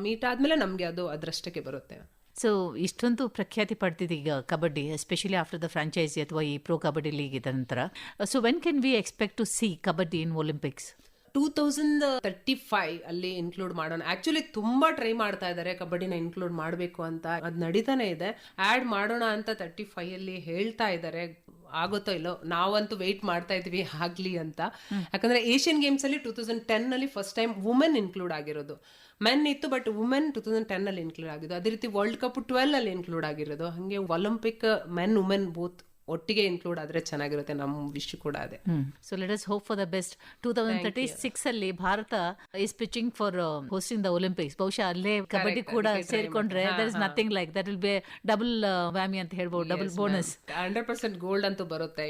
ಮೀಟ್ ಆದ್ಮೇಲೆ ನಮ್ಗೆ ಅದು ಅದರಷ್ಟಕ್ಕೆ ಬರುತ್ತೆ. ಸೊ, ಇಷ್ಟೊಂದು ಪ್ರಖ್ಯಾತಿ ಪಡ್ತಿದೆ ಈಗ kabaddi especially after the franchise ಅಥವಾ ಈ ಪ್ರೋ ಕಬಡ್ಡಿ ಲೀಗ್ ಇದ ನಂತರ. So when can we expect to see kabaddi in Olympics two thousand thirty five ಅಲ್ಲಿ ಇನ್ಕ್ಲೂಡ್ ಮಾಡೋಣ. ಆಕ್ಚುಲಿ ತುಂಬಾ ಟ್ರೈ ಮಾಡ್ತಾ ಇದ್ದಾರೆ ಕಬಡ್ಡಿನ ಇನ್ಕ್ಲೂಡ್ ಮಾಡಬೇಕು ಅಂತ. ಅದು ನಡೀತಾನೆ ಇದೆ. ಆಡ್ ಮಾಡೋಣ ಅಂತ ತರ್ಟಿ ಫೈವ್ ಅಲ್ಲಿ ಹೇಳ್ತಾ ಇದ್ದಾರೆ. ಆಗುತ್ತೋ ಇಲ್ಲೋ, ನಾವಂತೂ ವೆಯ್ಟ್ ಮಾಡ್ತಾ ಇದ್ವಿ ಆಗ್ಲಿ ಅಂತ. ಯಾಕಂದ್ರೆ ಏಷ್ಯನ್ ಗೇಮ್ಸ್ ಅಲ್ಲಿ ಟೂ ತೌಸಂಡ್ ಟೆನ್ ಅಲ್ಲಿ ಫಸ್ಟ್ ಟೈಮ್ ವುಮೆನ್ ಇನ್ಕ್ಲೂಡ್ ಆಗಿರೋದು. ಮೆನ್ ಇತ್ತು but women two thousand ten ಅಲ್ಲಿ ಇನ್ಕ್ಲೂಡ್ ಆಗಿದ್ದು. ಅದೇ ರೀತಿ ವರ್ಲ್ಡ್ ಕಪ್ ಟ್ವೆಲ್ ಅಲ್ಲಿ ಇನ್ಕ್ಲೂಡ್ ಆಗಿರೋದು. ಹಂಗೆ ಒಲಿಂಪಿಕ್ ಮೆನ್ ವುಮೆನ್ ಬೋತ್ ಒಟ್ಟಿಗೆ ಇನ್ಕ್ಲೂಡ್ ಆದ್ರೆ ಚೆನ್ನಾಗಿರುತ್ತೆ ನಮ್ಮ ವಿಶ್ ಕೂಡ ಅದೇ. So let us hope for the best two thousand thirty six ಅಲ್ಲಿ Bharat is pitching for hosting the Olympics ಬಹುಶಃ ಅಲ್ಲೇ ಕಬಡ್ಡಿ ಕೂಡ ಸೇರಿಕೊಂಡ್ರೆ there is nothing like that will be double whammy ಅಂತ ಹೇಳ್ಬೋದು double bonus hundred percent gold ಅಂತೂ ಬರುತ್ತೆ.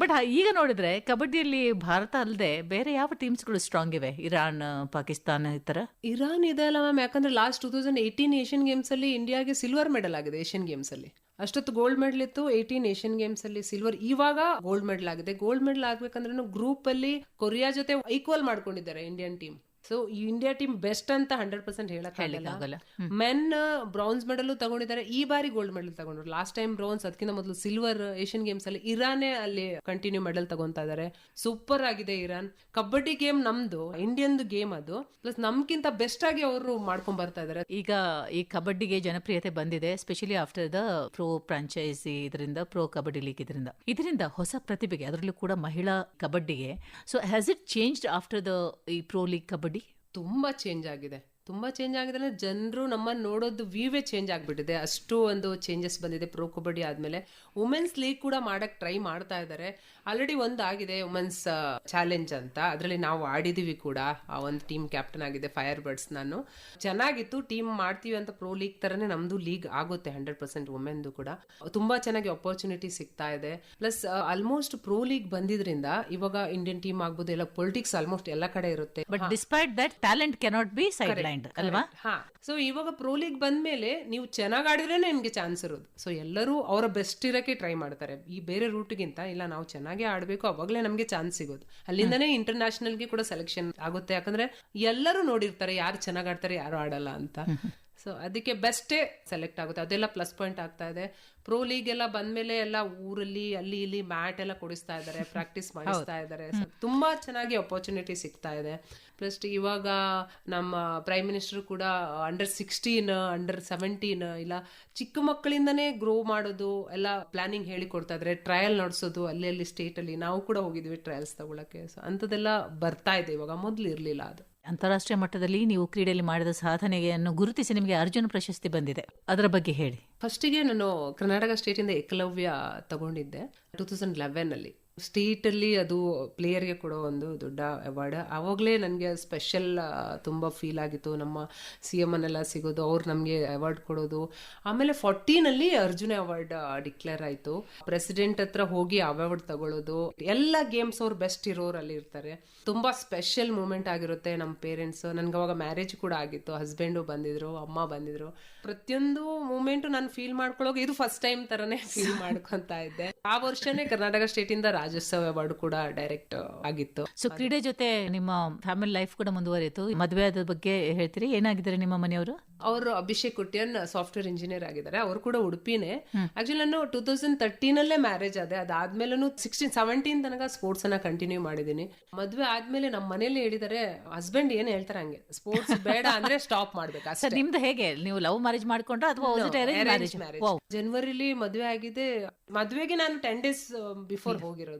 But [LAUGHS] ಈಗ ನೋಡಿದ್ರೆ ಕಬಡ್ಡಿಯಲ್ಲಿ ಭಾರತ ಅಲ್ಲದೆ ಬೇರೆ ಯಾವ ಟೀಮ್ಸ್ಗಳು ಸ್ಟ್ರಾಂಗ್ ಇವೆ? ಇರಾನ್ ಪಾಕಿಸ್ತಾನ ಈ ತರ? ಇರಾನ್ ಇದೆ ಅಲ್ಲ ಮ್ಯಾಮ್ ಯಾಕಂದ್ರೆ last two thousand eighteen Asian games ಅಲ್ಲಿ ಇಂಡಿಯಾಗೆ ಸಿಲ್ವರ್ ಮೆಡಲ್ ಆಗಿದೆ ಏಷ್ಯನ್ ಗೇಮ್ಸ್ ಅಲ್ಲಿ. ಅಷ್ಟೊತ್ತು ಗೋಲ್ಡ್ ಮೆಡಲ್ ಇತ್ತು. ಏಯ್ಟೀನ್ ಏಷ್ಯನ್ ಗೇಮ್ಸ್ ಅಲ್ಲಿ ಸಿಲ್ವರ್ ಇವಾಗ ಗೋಲ್ಡ್ ಮೆಡಲ್ ಆಗಿದೆ. ಗೋಲ್ಡ್ ಮೆಡಲ್ ಆಗ್ಬೇಕಂದ್ರೆ ಗ್ರೂಪ್ ಅಲ್ಲಿ ಕೊರಿಯಾ ಜೊತೆ ಈಕ್ವಲ್ ಮಾಡ್ಕೊಂಡಿದ್ದಾರೆ Indian team so India team best ಅಂತ ಹಂಡ್ರೆಡ್ ಪರ್ಸೆಂಟ್ ಹೇಳಕ್ ಆಗಲ್ಲ. ಮೆನ್ ಬ್ರೌನ್ಸ್ ಮೆಡಲ್ ತಗೊಂಡಿದ್ದಾರೆ. ಈ ಬಾರಿ ಗೋಲ್ಡ್ ಮೆಡಲ್ ತಗೊಂಡ್ರು. ಲಾಸ್ಟ್ ಟೈಮ್ ಬ್ರೌನ್ಸ್ ಅದಕ್ಕಿಂತ ಮೊದಲು ಸಿಲ್ವರ್ ಏಷ್ಯನ್ ಗೇಮ್ಸ್ ಅಲ್ಲಿ ಇರಾನೇ ಅಲ್ಲಿ ಕಂಟಿನ್ಯೂ ಮೆಡಲ್ ತಗೊಂತಾ ಇದಾರೆ. ಸೂಪರ್ ಆಗಿದೆ ಇರಾನ್ ಕಬಡ್ಡಿ ಗೇಮ್ ನಮ್ದು ಇಂಡಿಯನ್ ಗೇಮ್ ಅದು. ಪ್ಲಸ್ ನಮ್ಗಿಂತ ಬೆಸ್ಟ್ ಆಗಿ ಅವರು ಮಾಡ್ಕೊಂಡ್ ಬರ್ತಾ ಇದಾರೆ. ಈಗ ಈ ಕಬಡ್ಡಿಗೆ ಜನಪ್ರಿಯತೆ ಬಂದಿದೆ specially after the pro franchise ಇದರಿಂದ ಪ್ರೋ ಕಬಡ್ಡಿ ಲೀಗ್ ಇದರಿಂದ. ಇದರಿಂದ ಹೊಸ ಪ್ರತಿಭೆಗೆ ಅದರಲ್ಲೂ ಕೂಡ ಮಹಿಳಾ ಕಬಡ್ಡಿಗೆ so has it change after the ಈ ಪ್ರೋ ಲೀಗ್ ಕಬಡ್ಡಿ ತುಂಬಾ ಚೇಂಜ್ ಆಗಿದೆ. ತುಂಬ ಚೇಂಜ್ ಆಗಿದೆ ಅಂದರೆ ಜನರು ನಮ್ಮನ್ನು ನೋಡೋದು ವ್ಯೂವೇ ಚೇಂಜ್ ಆಗಿಬಿಟ್ಟಿದೆ. ಅಷ್ಟು ಒಂದು ಚೇಂಜಸ್ ಬಂದಿದೆ. ಪ್ರೊ ಕಬಡ್ಡಿ ಆದಮೇಲೆ ವುಮೆನ್ಸ್ ಲೀಗ್ ಕೂಡ ಮಾಡೋಕ್ಕೆ ಟ್ರೈ ಮಾಡ್ತಾ ಇದ್ದಾರೆ ಆಲ್ರೆಡಿ ಒಂದು ಆಗಿದೆ ವುಮೆನ್ಸ್ ಚಾಲೆಂಜ್ ಅಂತ. ಅದರಲ್ಲಿ ನಾವು ಆಡಿದೀವಿ ಕೂಡ. ಆ ಒಂದು ಟೀಮ್ ಕ್ಯಾಪ್ಟನ್ ಆಗಿದೆ ಫೈರ್ ಬರ್ಡ್ಸ್ ನಾನು. ಚೆನ್ನಾಗಿತ್ತು. ಟೀಮ್ ಮಾಡ್ತೀವಿ ಅಂತ ಪ್ರೋ ಲೀಗ್ ತರನೇ ನಮ್ದು ಲೀಗ್ ಆಗುತ್ತೆ ಹಂಡ್ರೆಡ್ ಪರ್ಸೆಂಟ್ ವುಮೆನ್ದು ಕೂಡ. ತುಂಬಾ ಚೆನ್ನಾಗಿ ಅಪರ್ಚುನಿಟಿ ಸಿಗ್ತಾ ಇದೆ. ಪ್ಲಸ್ ಆಲ್ಮೋಸ್ಟ್ ಪ್ರೋ ಲೀಗ್ ಬಂದಿದ್ರಿಂದ ಇವಾಗ ಇಂಡಿಯನ್ ಟೀಮ್ ಆಗ್ಬೋದು ಎಲ್ಲ ಪೊಲಿಟಿಕ್ಸ್ ಆಲ್ಮೋಸ್ಟ್ ಎಲ್ಲ ಕಡೆ ಇರುತ್ತೆ. But despite that talent cannot be sideline ಅಲ್ವಾ? ಹಾ. ಸೊ ಇವಾಗ ಪ್ರೋ ಲೀಗ್ ಬಂದ್ಮೇಲೆ ನೀವು ಚೆನ್ನಾಗಿ ಆಡಿದ್ರೆ ನಿಮ್ಗೆ ಚಾನ್ಸ್ ಇರೋದು. ಸೊ ಎಲ್ಲರೂ ಅವರ ಬೆಸ್ಟ್ ಇರಕ್ಕೆ ಟ್ರೈ ಮಾಡ್ತಾರೆ. ಈ ಬೇರೆ ರೂಟ್ಗಿಂತ ಇಲ್ಲ ನಾವು ಚೆನ್ನಾಗಿ ಆಡ್ಬೇಕು, ಅವಾಗಲೇ ನಮಗೆ ಚಾನ್ಸ್ ಸಿಗೋದು. ಅಲ್ಲಿಂದನೇ ಇಂಟರ್ನ್ಯಾಷನಲ್ಗೆ ಕೂಡ ಸೆಲೆಕ್ಷನ್ ಆಗುತ್ತೆ. ಯಾಕಂದ್ರೆ ಎಲ್ಲರೂ ನೋಡಿರ್ತಾರೆ ಯಾರು ಚೆನ್ನಾಗಿ ಆಡ್ತಾರೆ, ಯಾರು ಆಡಲ್ಲ ಅಂತ. ಸೊ ಅದಕ್ಕೆ ಬೆಸ್ಟೇ ಸೆಲೆಕ್ಟ್ ಆಗುತ್ತೆ. ಅದೆಲ್ಲ ಪ್ಲಸ್ ಪಾಯಿಂಟ್ ಆಗ್ತಾ ಇದೆ. ಪ್ರೋ ಲೀಗ್ ಎಲ್ಲ ಬಂದ್ಮೇಲೆ ಎಲ್ಲ ಊರಲ್ಲಿ ಅಲ್ಲಿ ಇಲ್ಲಿ ಮ್ಯಾಟ್ ಎಲ್ಲ ಕೊಡಿಸ್ತಾ ಇದ್ದಾರೆ ಪ್ರಾಕ್ಟೀಸ್ [LAUGHS] ಮಾಡಿಸ್ತಾ ಇದ್ದಾರೆ ತುಂಬಾ ಚೆನ್ನಾಗಿ ಅಪರ್ಚುನಿಟಿ ಸಿಗ್ತಾ ಇದೆ. ಪ್ಲಸ್ ಇವಾಗ ನಮ್ಮ ಪ್ರೈಮ್ ಮಿನಿಸ್ಟರ್ ಕೂಡ ಅಂಡರ್ ಸಿಕ್ಸ್ಟೀನ್ ಅಂಡರ್ ಸೆವೆಂಟೀನ್ ಇಲ್ಲ. ಚಿಕ್ಕ ಮಕ್ಕಳಿಂದನೇ ಗ್ರೋ ಮಾಡೋದು ಎಲ್ಲ ಪ್ಲಾನಿಂಗ್ ಹೇಳಿ ಕೊಡ್ತಾ ಇದ್ದಾರೆ ಟ್ರಯಲ್ ನಡೆಸೋದು ಅಲ್ಲಿ ಅಲ್ಲಿ ಸ್ಟೇಟ್ ಅಲ್ಲಿ. ನಾವು ಕೂಡ ಹೋಗಿದ್ವಿ ಟ್ರಯಲ್ಸ್ ತಗೊಳಕ್ಕೆ. ಸೊ ಅಂಥದ್ದೆಲ್ಲ ಬರ್ತಾ ಇದೆ ಇವಾಗ. ಮೊದ್ಲು ಇರಲಿಲ್ಲ ಅದು. ಅಂತಾರಾಷ್ಟ್ರೀಯ ಮಟ್ಟದಲ್ಲಿ ನೀವು ಕ್ರೀಡೆಯಲ್ಲಿ ಮಾಡಿದ ಸಾಧನೆಯನ್ನು ಗುರುತಿಸಿ ನಿಮಗೆ ಅರ್ಜುನ ಪ್ರಶಸ್ತಿ ಬಂದಿದೆ. ಅದರ ಬಗ್ಗೆ ಹೇಳಿ. ಫಸ್ಟಿಗೆ ನಾನು ಕರ್ನಾಟಕ ಸ್ಟೇಟಿಂದ ಏಕಲವ್ಯ ತಗೊಂಡಿದ್ದೆ. ಟೂ ತೌಸಂಡ್ ಲೆವೆನ್ ಅಲ್ಲಿ ಸ್ಟೇಟ್ ಅಲ್ಲಿ ಅದು ಪ್ಲೇಯರ್ಗೆ ಕೊಡೋ ಒಂದು ದೊಡ್ಡ ಅವಾರ್ಡ್ ಅವಾಗಲೇ ನನಗೆ ಸ್ಪೆಷಲ್ ತುಂಬ ಫೀಲ್ ಆಗಿತ್ತು. ನಮ್ಮ ಸಿ ಎಂ ಅನ್ನೆಲ್ಲ ಸಿಗೋದು ಅವ್ರು ನಮಗೆ ಅವಾರ್ಡ್ ಕೊಡೋದು. ಆಮೇಲೆ ಫಾರ್ಟೀನಲ್ಲಿ ಅರ್ಜುನ ಅವಾರ್ಡ್ ಡಿಕ್ಲೇರ್ ಆಯಿತು. ಪ್ರೆಸಿಡೆಂಟ್ ಹತ್ರ ಹೋಗಿ ಅವಾರ್ಡ್ ತಗೊಳ್ಳೋದು ಎಲ್ಲ ಗೇಮ್ಸ್ ಅವ್ರು ಬೆಸ್ಟ್ ಇರೋರಲ್ಲಿ ಇರ್ತಾರೆ. ತುಂಬ ಸ್ಪೆಷಲ್ ಮೂಮೆಂಟ್ ಆಗಿರುತ್ತೆ ನಮ್ಮ ಪೇರೆಂಟ್ಸ್ ನನಗೆ ಅವಾಗ ಮ್ಯಾರೇಜ್ ಕೂಡ ಆಗಿತ್ತು. ಹಸ್ಬೆಂಡು ಬಂದಿದ್ರು ಅಮ್ಮ ಬಂದಿದ್ರು. ಪ್ರತಿಯೊಂದು ಮೂಮೆಂಟ್ ನಾನು ಫೀಲ್ ಮಾಡ್ಕೊಳ್ಳೋಕೆ ಇದು ಫಸ್ಟ್ ಟೈಮ್ ತರನೇ ಫೀಲ್ ಮಾಡ್ಕೊಂತ ಇದ್ದೆ. ಆ ವರ್ಷನೇ ಕರ್ನಾಟಕ ಸ್ಟೇಟ್ ಇಂದ ರಾಜ್ಯೋತ್ಸವ ಅವಾರ್ಡ್ ಕೂಡ ಡೈರೆಕ್ಟ್ ಆಗಿತ್ತು. ಸೊ ಕ್ರೀಡೆ ಜೊತೆ ನಿಮ್ಮ ಫ್ಯಾಮಿಲಿ ಲೈಫ್ ಕೂಡ ಮುಂದುವರಿಯಿತು. ಮದುವೆ ಆದ ಬಗ್ಗೆ ಹೇಳ್ತೀರಿ? ಏನಾಗಿದ್ದಾರೆ ನಿಮ್ಮ ಮನೆಯವರು? ಅವರು ಅಭಿಷೇಕ್ ಕುಟ್ಯನ್ ಸಾಫ್ಟ್ವೇರ್ ಇಂಜಿನಿಯರ್ ಆಗಿದ್ದಾರೆ. ಅವರು ಕೂಡ ಉಡುಪಿನೇ. ಆಕ್ಚುಲಿ ನಾನು ಟೂ ತೌಸಂಡ್ ತರ್ಟೀನ್ ಅಲ್ಲೇ ಮ್ಯಾರೇಜ್ ಆದೆ. ಅದಾದ್ಮೇಲೆ ಸಿಕ್ಸ್ಟೀನ್ ಸೆವೆಂಟೀನ್ ತನಕ ಸ್ಪೋರ್ಟ್ಸ್ ಅನ್ನ ಕಂಟಿನ್ಯೂ ಮಾಡಿದೀನಿ. ಮದುವೆ ಆದ್ಮೇಲೆ ನಮ್ಮ ಮನೇಲಿ ಹೇಳಿದಾರೆ ಹಸ್ಬೆಂಡ್ ಏನ್ ಹೇಳ್ತಾರೆ ಹಂಗೆ? ಸ್ಪೋರ್ಟ್ಸ್ ಬೇಡ ಅಂದ್ರೆ ಸ್ಟಾಪ್ ಮಾಡ್ಬೇಕು ನಿಮ್ದು ಹೇಗೆ? ನೀವು ಲವ್ ಮ್ಯಾರೇಜ್ ಮಾಡ್ಕೊಂಡ್ರ ಅಥವಾ ಜನವರಿಲಿ ಮದುವೆ ಆಗಿದೆ. ಮದುವೆಗೆ ನಾನು ಟೆನ್ ಡೇಸ್ ಬಿಫೋರ್ ಹೋಗಿರೋದು.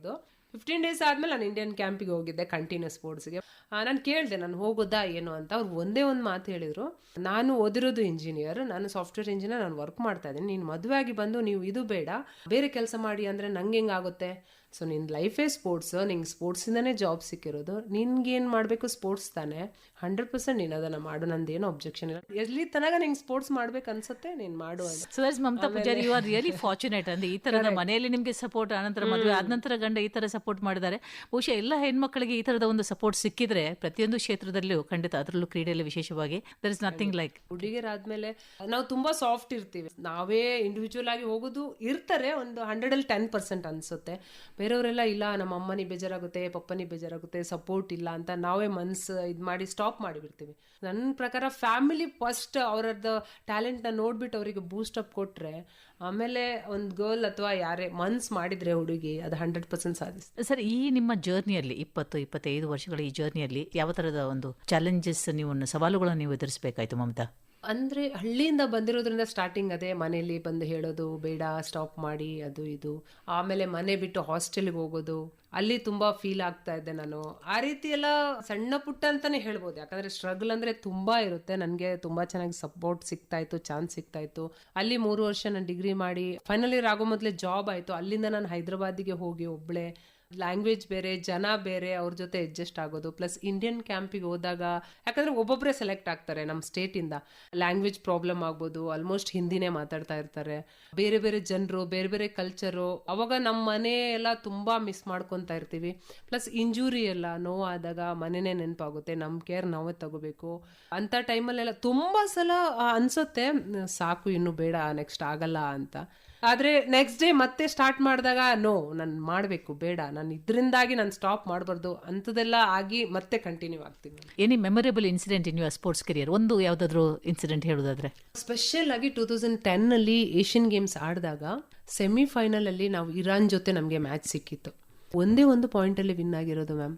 ಫಿಫ್ಟೀನ್ ಡೇಸ್ ಆದ್ಮೇಲೆ ನಾನು ಇಂಡಿಯನ್ ಕ್ಯಾಂಪಿಗೆ ಹೋಗಿದ್ದೆ ಕಂಟಿನ್ಯೂಸ್ ಸ್ಪೋರ್ಟ್ಸ್ಗೆ ನಾನು ಕೇಳಿದೆ, ನಾನು ಹೋಗೋದಾ, ಏನು? ಅಂತ ಅವ್ರು ಒಂದೇ ಒಂದು ಮಾತು ಹೇಳಿದರು. ನಾನು ಓದಿರೋದು ಇಂಜಿನಿಯರ್ ನಾನು ಸಾಫ್ಟ್ವೇರ್ ಇಂಜಿನಿಯರ್ ನಾನು ವರ್ಕ್ ಮಾಡ್ತಾ ಇದ್ದೀನಿ. ನೀನು ಮದುವೆ ಆಗಿ ಬಂದು ನೀವು ಇದು ಬೇಡ, ಬೇರೆ ಕೆಲಸ ಮಾಡಿ ಅಂದರೆ ನಂಗೆ ಹೆಂಗಾಗುತ್ತೆ ಸೊ ನಿನ್ನ ಲೈಫೇ ಸ್ಪೋರ್ಟ್ಸ್ ನಿಂಗೆ ಸ್ಪೋರ್ಟ್ಸಿಂದನೇ ಜಾಬ್ ಸಿಕ್ಕಿರೋದು. ನಿನ್ಗೇನು ಮಾಡಬೇಕು ಸ್ಪೋರ್ಟ್ಸ್ ತಾನೆ? ಹಂಡ್ರೆಡ್ ಪರ್ಸೆಂಟ್ ನೀನು ಅದನ್ನ ಮಾಡು ನಂದು ಏನು ಅಬ್ಜೆಕ್ಷನ್ ಇಲ್ಲ. ಎಲ್ಲಿ ತನಕ ನಿಂಗೆ ಸ್ಪೋರ್ಟ್ಸ್ ಮಾಡ್ಬೇಕು ಅನ್ಸುತ್ತೆ ನೀನು ಮಾಡು so that's Mamata Pujari you are really fortunate ಅಂದ್ರೆ ಈ ತರದ ಮನೆಯಲ್ಲಿ ನಿಮಗೆ ಸಪೋರ್ಟ್ ಆನಂತರ ಮದುವೆ ಆದ ನಂತರ ಗಂಡ ಈ ತರ ಸಪೋರ್ಟ್ ಮಾಡಿದ್ದಾರೆ. ಬಹುಶಃ ಎಲ್ಲ ಹೆಣ್ಮಕ್ಳಿಗೆ ಈ ತರದ ಒಂದು ಸಪೋರ್ಟ್ ಸಿಕ್ಕಿದ್ರೆ ಪ್ರತಿಯೊಂದು ಕ್ಷೇತ್ರದಲ್ಲೂ ಖಂಡಿತ ಅದರಲ್ಲೂ ಕ್ರೀಡೆಯಲ್ಲಿ ವಿಶೇಷವಾಗಿ ದರ್ ಇಸ್ ನಥಿಂಗ್ ಲೈಕ್ ಹುಡುಗಿರಾದ್ಮೇಲೆ ನಾವು ತುಂಬಾ ಸಾಫ್ಟ್ ಇರ್ತೀವಿ. ನಾವೇ ಇಂಡಿವಿಜುವಲ್ ಆಗಿ ಹೋಗೋದು ಇರ್ತಾರೆ ಒಂದು ಹಂಡ್ರೆಡ್ ಅಲ್ಲಿ ಟೆನ್ ಪರ್ಸೆಂಟ್ ಅನ್ಸುತ್ತೆ. ಬೇರೆಯವರೆಲ್ಲ ಇಲ್ಲ ನಮ್ಮ ಅಮ್ಮನಿ ಬೇಜಾರಾಗುತ್ತೆ ಪಪ್ಪನಿ ಬೇಜಾರಾಗುತ್ತೆ ಸಪೋರ್ಟ್ ಇಲ್ಲ ಅಂತ ನಾವೇ ಮನ್ಸು ಇದು ಮಾಡಿ ಸ್ಟಾಪ್ ಮಾಡಿಬಿಡ್ತೀವಿ. ನನ್ನ ಪ್ರಕಾರ ಫ್ಯಾಮಿಲಿ ಫಸ್ಟ್ ಅವರದ್ದು ಟ್ಯಾಲೆಂಟ್ನ ನೋಡ್ಬಿಟ್ಟು ಅವರಿಗೆ ಬೂಸ್ಟ್ ಅಪ್ ಕೊಟ್ಟರೆ ಆಮೇಲೆ ಒಂದು ಗರ್ಲ್ ಅಥವಾ ಯಾರೇ ಮನ್ಸ್ ಮಾಡಿದ್ರೆ ಹುಡುಗಿ ಅದು ಹಂಡ್ರೆಡ್ ಪರ್ಸೆಂಟ್ ಸಾಧಿಸ್ತಾರೆ ಸರ್ ಈ ನಿಮ್ಮ ಜರ್ನಿಯಲ್ಲಿ ಇಪ್ಪತ್ತು ಇಪ್ಪತ್ತೈದು ವರ್ಷಗಳ ಈ ಜರ್ನಿಯಲ್ಲಿ ಯಾವ ಥರದ ಒಂದು ಚಾಲೆಂಜಸ್ ನೀವು ಸವಾಲುಗಳನ್ನು ನೀವು ಎದುರಿಸಬೇಕಾಯ್ತು ಮಮತಾ? ಅಂದ್ರೆ ಹಳ್ಳಿಯಿಂದ ಬಂದಿರೋದ್ರಿಂದ ಸ್ಟಾರ್ಟಿಂಗ್ ಅದೇ ಮನೇಲಿ ಬಂದು ಹೇಳೋದು ಬೇಡ ಸ್ಟಾಪ್ ಮಾಡಿ ಅದು ಇದು. ಆಮೇಲೆ ಮನೆ ಬಿಟ್ಟು ಹಾಸ್ಟೆಲ್ಗೆ ಹೋಗೋದು ಅಲ್ಲಿ ತುಂಬಾ ಫೀಲ್ ಆಗ್ತಾ ಇದ್ದೆ ನಾನು. ಆ ರೀತಿ ಎಲ್ಲ ಸಣ್ಣ ಪುಟ್ಟ ಅಂತಾನೆ ಹೇಳ್ಬೋದು. ಯಾಕಂದ್ರೆ ಸ್ಟ್ರಗಲ್ ಅಂದ್ರೆ ತುಂಬಾ ಇರುತ್ತೆ. ನನಗೆ ತುಂಬಾ ಚೆನ್ನಾಗಿ ಸಪೋರ್ಟ್ ಸಿಗ್ತಾ ಇತ್ತು ಚಾನ್ಸ್ ಸಿಗ್ತಾ ಇತ್ತು. ಅಲ್ಲಿ ಮೂರು ವರ್ಷ ನಾನು ಡಿಗ್ರಿ ಮಾಡಿ ಫೈನಲ್ ಇಯರ್ ಆಗೋ ಮೊದಲೇ ಜಾಬ್ ಆಯ್ತು. ಅಲ್ಲಿಂದ ನಾನು ಹೈದರಾಬಾದಿಗೆ ಹೋಗಿ ಒಬ್ಳೆ. ಲ್ಯಾಂಗ್ವೇಜ್ ಬೇರೆ, ಜನ ಬೇರೆ, ಅವ್ರ ಜೊತೆ ಅಡ್ಜಸ್ಟ್ ಆಗೋದು. ಪ್ಲಸ್ ಇಂಡಿಯನ್ ಕ್ಯಾಂಪಿಗೆ ಹೋದಾಗ, ಯಾಕಂದ್ರೆ ಒಬ್ಬೊಬ್ಬರೇ ಸೆಲೆಕ್ಟ್ ಆಗ್ತಾರೆ ನಮ್ಮ ಸ್ಟೇಟಿಂದ ಲ್ಯಾಂಗ್ವೇಜ್ ಪ್ರಾಬ್ಲಮ್ ಆಗ್ಬೋದು ಆಲ್ಮೋಸ್ಟ್ ಹಿಂದಿನೇ ಮಾತಾಡ್ತಾ ಇರ್ತಾರೆ. ಬೇರೆ ಬೇರೆ ಜನರು, ಬೇರೆ ಬೇರೆ ಕಲ್ಚರು ಅವಾಗ ನಮ್ಮ ಮನೆ ಎಲ್ಲ ತುಂಬ ಮಿಸ್ ಮಾಡ್ಕೊತಾ ಇರ್ತೀವಿ. ಪ್ಲಸ್ ಇಂಜುರಿ ಎಲ್ಲ ನೋವಾದಾಗ ಮನೆನೇ ನೆನಪಾಗುತ್ತೆ ನಮ್ಮ ಕೇರ್ ನಾವೇ ತಗೋಬೇಕು. ಅಂಥ ಟೈಮಲ್ಲೆಲ್ಲ ತುಂಬ ಸಲ ಅನಿಸುತ್ತೆ ಅನ್ಸುತ್ತೆ ಸಾಕು, ಇನ್ನು ಬೇಡ ನೆಕ್ಸ್ಟ್ ಆಗಲ್ಲ ಅಂತ. ಆದ್ರೆ ನೆಕ್ಸ್ಟ್ ಡೇ ಮತ್ತೆ ಸ್ಟಾರ್ಟ್ ಮಾಡಿದಾಗ ನೋ ನಾನು ಮಾಡಬೇಕು ಬೇಡ. ನಾನು ಇದರಿಂದಾಗಿ ನಾನು ಸ್ಟಾಪ್ ಮಾಡಬಾರ್ದು. ಅಂಥದ್ದೆಲ್ಲ ಆಗಿ ಮತ್ತೆ ಕಂಟಿನ್ಯೂ ಆಗ್ತೀನಿ any memorable incident in your sports career ಒಂದು ಯಾವುದಾದ್ರೂ ಇನ್ಸಿಡೆಂಟ್ ಹೇಳೋದಾದ್ರೆ. ಸ್ಪೆಷಲ್ ಆಗಿ ಟೂ ತೌಸಂಡ್ ಟೆನ್ನಲ್ಲಿ ಏಷ್ಯನ್ ಗೇಮ್ಸ್ ಆಡಿದಾಗ ಸೆಮಿಫೈನಲಲ್ಲಿ ನಾವು ಇರಾನ್ ಜೊತೆ ನಮಗೆ ಮ್ಯಾಚ್ ಸಿಕ್ಕಿತ್ತು. ಒಂದೇ ಒಂದು ಪಾಯಿಂಟ್ ಅಲ್ಲಿ ವಿನ್ ಆಗಿರೋದು ಮ್ಯಾಮ್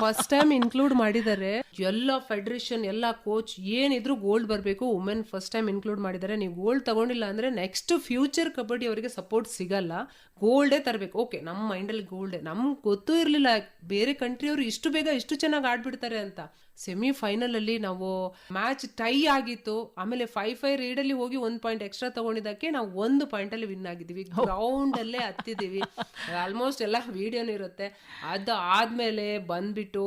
ಫಸ್ಟ್ ಟೈಮ್ ಇನ್ಕ್ಲೂಡ್ ಮಾಡಿದರೆ, ಎಲ್ಲ ಫೆಡರೇಷನ್ ಎಲ್ಲ ಕೋಚ್ ಏನಿದ್ರು ಗೋಲ್ಡ್ ಬರಬೇಕು. ವುಮೆನ್ ಫಸ್ಟ್ ಟೈಮ್ ಇನ್ಕ್ಲೂಡ್ ಮಾಡಿದರೆ, ನೀವು ಗೋಲ್ಡ್ ತಗೊಂಡಿಲ್ಲ ಅಂದ್ರೆ ನೆಕ್ಸ್ಟ್ ಫ್ಯೂಚರ್ ಕಬಡ್ಡಿ ಅವರಿಗೆ ಸಪೋರ್ಟ್ ಸಿಗಲ್ಲ. ಗೋಲ್ಡೇ ತರಬೇಕು. ಓಕೆ ನಮ್ಮ ಮೈಂಡಲ್ಲಿ ಗೋಲ್ಡೇ ನಮ್ಗೆ ಗೊತ್ತೂ ಇರಲಿಲ್ಲ, ಬೇರೆ ಕಂಟ್ರಿಯವರು ಇಷ್ಟು ಬೇಗ ಇಷ್ಟು ಚೆನ್ನಾಗಿ ಆಡ್ಬಿಡ್ತಾರೆ ಅಂತ. ಸೆಮಿಫೈನಲ್ ಅಲ್ಲಿ ನಾವು ಮ್ಯಾಚ್ ಟೈ ಆಗಿತ್ತು. ಆಮೇಲೆ ಫೈವ್ ಫೈವ್ ರೀಡ್ ಅಲ್ಲಿ ಹೋಗಿ ಒಂದ್ ಪಾಯಿಂಟ್ ಎಕ್ಸ್ಟ್ರಾ ತಗೊಂಡಿದ್ದಕ್ಕೆ ನಾವು ಒಂದು ಪಾಯಿಂಟ್ ಅಲ್ಲಿ ವಿನ್ ಆಗಿದ್ದೀವಿ. ಗ್ರೌಂಡ್ ಅಲ್ಲೇ ಹತ್ತಿದೀವಿ ಆಲ್ಮೋಸ್ಟ್ ಎಲ್ಲ ವಿಡಿಯೋನು ಇರುತ್ತೆ. ಅದು ಆದ್ಮೇಲೆ ಬಂದ್ಬಿಟ್ಟು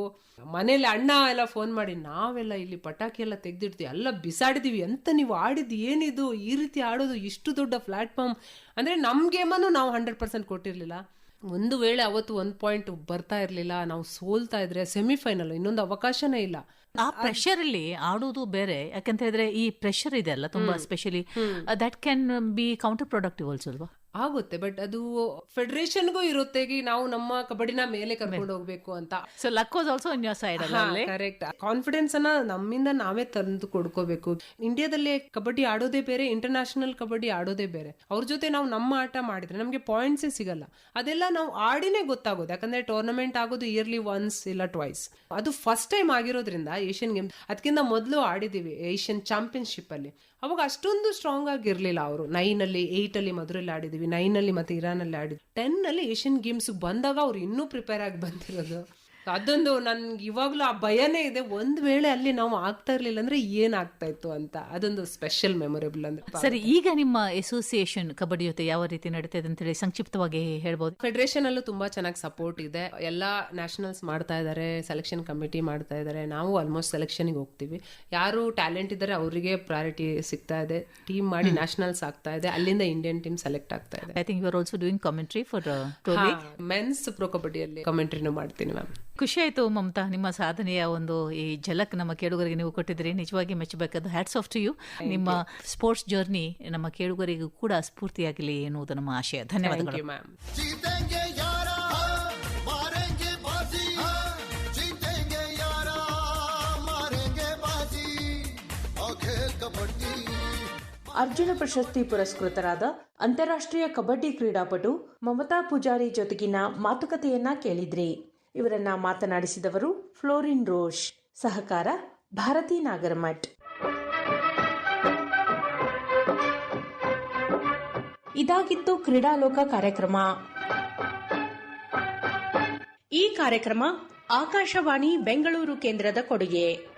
ಮನೇಲಿ ಅಣ್ಣ ಎಲ್ಲ ಫೋನ್ ಮಾಡಿ ನಾವೆಲ್ಲ ಇಲ್ಲಿ ಪಟಾಕಿ ಎಲ್ಲ ತೆಗ್ದಿಡ್ತೀವಿ. ಎಲ್ಲ ಬಿಸಾಡಿದೀವಿ ಅಂತ ನೀವು ಆಡಿದ್ ಏನಿದು? ಈ ರೀತಿ ಆಡೋದು ಇಷ್ಟು ದೊಡ್ಡ ಪ್ಲಾಟ್ಫಾರ್ಮ್ ಅಂದ್ರೆ ನಮ್ ಗೇಮನ್ನು ನಾವು ಹಂಡ್ರೆಡ್ ಪರ್ಸೆಂಟ್ ಕೊಟ್ಟಿರ್ಲಿಲ್ಲ. ಒಂದು ವೇಳೆ ಅವತ್ತು ಒಂದ್ ಪಾಯಿಂಟ್ ಬರ್ತಾ ಇರ್ಲಿಲ್ಲ ನಾವು ಸೋಲ್ತಾ ಇದ್ರೆ ಸೆಮಿಫೈನಲ್ ಇನ್ನೊಂದು ಅವಕಾಶನೇ ಇಲ್ಲ. ಆ ಪ್ರೆಷರ್ ಅಲ್ಲಿ ಆಡೋದು ಬೇರೆ ಯಾಕಂತ ಹೇಳಿದ್ರೆ ಈ ಪ್ರೆಷರ್ ಇದೆ ಅಲ್ಲ ತುಂಬಾ specially that can be counter productive also ಅಲ್ವಾ? ಆಗುತ್ತೆ. ಬಟ್ ಅದು ಫೆಡರೇಷನ್ಗೂ ಇರುತ್ತೆ ನಾವು ನಮ್ಮ ಕಬಡ್ಡಿನ ಮೇಲೆ ಕರ್ಕೊಂಡು ಹೋಗ್ಬೇಕು ಅಂತ. So luck was also side correct confidence ಅನ್ನ ನಮ್ಮಿಂದ ನಾವೇ ತಂದು ಕೊಡ್ಕೋಬೇಕು. ಇಂಡಿಯಾದಲ್ಲಿ ಕಬಡ್ಡಿ ಆಡೋದೇ ಬೇರೆ ಇಂಟರ್ನ್ಯಾಷನಲ್ ಕಬಡ್ಡಿ ಆಡೋದೇ ಬೇರೆ. ಅವ್ರ ಜೊತೆ ನಾವು ನಮ್ಮ ಆಟ ಮಾಡಿದ್ರೆ ನಮಗೆ ಪಾಯಿಂಟ್ಸೇ ಸಿಗಲ್ಲ. ಅದೆಲ್ಲ ನಾವು ಆಡಿನೇ ಗೊತ್ತಾಗೋದು. ಯಾಕಂದ್ರೆ ಟೂರ್ನಮೆಂಟ್ ಆಗೋದು ಇಯರ್ಲಿ ಒನ್ಸ್ ಇಲ್ಲ ಟ್ವೈಸ್ ಅದು ಫಸ್ಟ್ ಟೈಮ್ ಆಗಿರೋದ್ರಿಂದ ಏಷ್ಯನ್ ಗೇಮ್ ಅದಕ್ಕಿಂತ ಮೊದಲು ಆಡಿದೀವಿ ಏಷ್ಯನ್ ಚಾಂಪಿಯನ್ಶಿಪ್ ಅಲ್ಲಿ. ಅವಾಗ ಅಷ್ಟೊಂದು ಸ್ಟ್ರಾಂಗ್ ಆಗಿರ್ಲಿಲ್ಲ ಅವರು. ನೈನಲ್ಲಿ ಅಲ್ಲಿ ಮಧುರಲ್ಲಿ ಆಡಿದ್ವಿ ನೈನಲ್ಲಿ ಮತ್ತೆ ಇರಾನ್ ಅಲ್ಲಿ ಆಡಿದ್ವಿ. ಟೆನ್ ಅಲ್ಲಿ ಏಷ್ಯನ್ ಗೇಮ್ಸ್ ಬಂದಾಗ ಅವ್ರು ಇನ್ನೂ ಪ್ರಿಪೇರ್ ಆಗಿ ಬಂದಿರೋದು. ಅದೊಂದು ನನ್ಗೆ ಇವಾಗ್ಲೂ ಆ ಭಯನೇ ಇದೆ. ಒಂದ್ ವೇಳೆ ಅಲ್ಲಿ ನಾವು ಆಗ್ತಾ ಇರ್ಲಿಲ್ಲ ಅಂದ್ರೆ ಏನ್ ಆಗ್ತಾ ಇತ್ತು ಅಂತ. ಅದೊಂದು ಸ್ಪೆಷಲ್ ಮೆಮೊರೇಬಲ್ ಅಂದ್ರೆ ಸರಿ ಈಗ ನಿಮ್ಮ ಅಸೋಸಿಯೇಷನ್ ಕಬಡ್ಡಿ ಜೊತೆ ಯಾವ ರೀತಿ ನಡೀತಾ ಇದೆ ಅಂತ ಹೇಳಿ ಸಂಕ್ಷಿಪ್ತವಾಗಿ ಹೇಳ್ಬೋದು. ಫೆಡರೇಷನ್ ಅಲ್ಲೂ ತುಂಬಾ ಚೆನ್ನಾಗಿ ಸಪೋರ್ಟ್ ಇದೆ. ಎಲ್ಲಾ ನ್ಯಾಷನಲ್ಸ್ ಮಾಡ್ತಾ ಇದ್ದಾರೆ ಸೆಲೆಕ್ಷನ್ ಕಮಿಟಿ ಮಾಡ್ತಾ ಇದ್ದಾರೆ ನಾವು ಆಲ್ಮೋಸ್ಟ್ ಸೆಲೆಕ್ಷನ್ಗೆ ಹೋಗ್ತೀವಿ. ಯಾರು ಟ್ಯಾಲೆಂಟ್ ಇದ್ದಾರೆ ಅವರಿಗೆ ಪ್ರಯಾರಿಟಿ ಸಿಗ್ತಾ ಇದೆ. ಟೀಮ್ ಮಾಡಿ ನ್ಯಾಷನಲ್ಸ್ ಆಗ್ತಾ ಇದೆ. ಅಲ್ಲಿಂದ ಇಂಡಿಯನ್ ಟೀಮ್ ಸೆಲೆಕ್ಟ್ ಆಗ್ತಾ ಇದೆ. I think you are also doing commentary for men's pro ಕಬಡ್ಡಿಯಲ್ಲಿ ಕಮೆಂಟ್ರಿನೂ ಮಾಡ್ತೀನಿ ಮ್ಯಾಮ್ ಖುಷಿ ಆಯಿತು ಮಮತಾ ನಿಮ್ಮ ಸಾಧನೆಯ ಒಂದು ಈ ಝಲಕ್ ನಮ್ಮ ಕೇಳುಗರಿಗೆ ನೀವು ಕೊಟ್ಟಿದ್ರಿ ನಿಜವಾಗಿ ಮೆಚ್ಚಬೇಕಾದ ಹ್ಯಾಟ್ಸ್ ಆಫ್ ಟು ಯು ನಿಮ್ಮ ಸ್ಪೋರ್ಟ್ಸ್ ಜರ್ನಿ ನಮ್ಮ ಕೇಳುಗರಿಗೂ ಕೂಡ ಸ್ಫೂರ್ತಿಯಾಗಲಿ ಎನ್ನುವುದು ನಮ್ಮ ಆಶಯ. ಧನ್ಯವಾದಗಳು. ಅರ್ಜುನ ಪ್ರಶಸ್ತಿ ಪುರಸ್ಕೃತರಾದ ಅಂತಾರಾಷ್ಟ್ರೀಯ ಕಬಡ್ಡಿ ಕ್ರೀಡಾಪಟು ಮಮತಾ ಪೂಜಾರಿ ಜೊತೆಗಿನ ಮಾತುಕತೆಯನ್ನ ಕೇಳಿದ್ರಿ. ಇವರನ್ನ ಮಾತನಾಡಿಸಿದವರು ಫ್ಲೋರಿನ್ ರೋಷ್, ಸಹಕಾರ ಭಾರತಿ ನಾಗರಮಠ್. ಇದಾಗಿತ್ತು ಕ್ರೀಡಾಲೋಕ ಕಾರ್ಯಕ್ರಮ. ಈ ಕಾರ್ಯಕ್ರಮ ಆಕಾಶವಾಣಿ ಬೆಂಗಳೂರು ಕೇಂದ್ರದ ಕೊಡುಗೆ.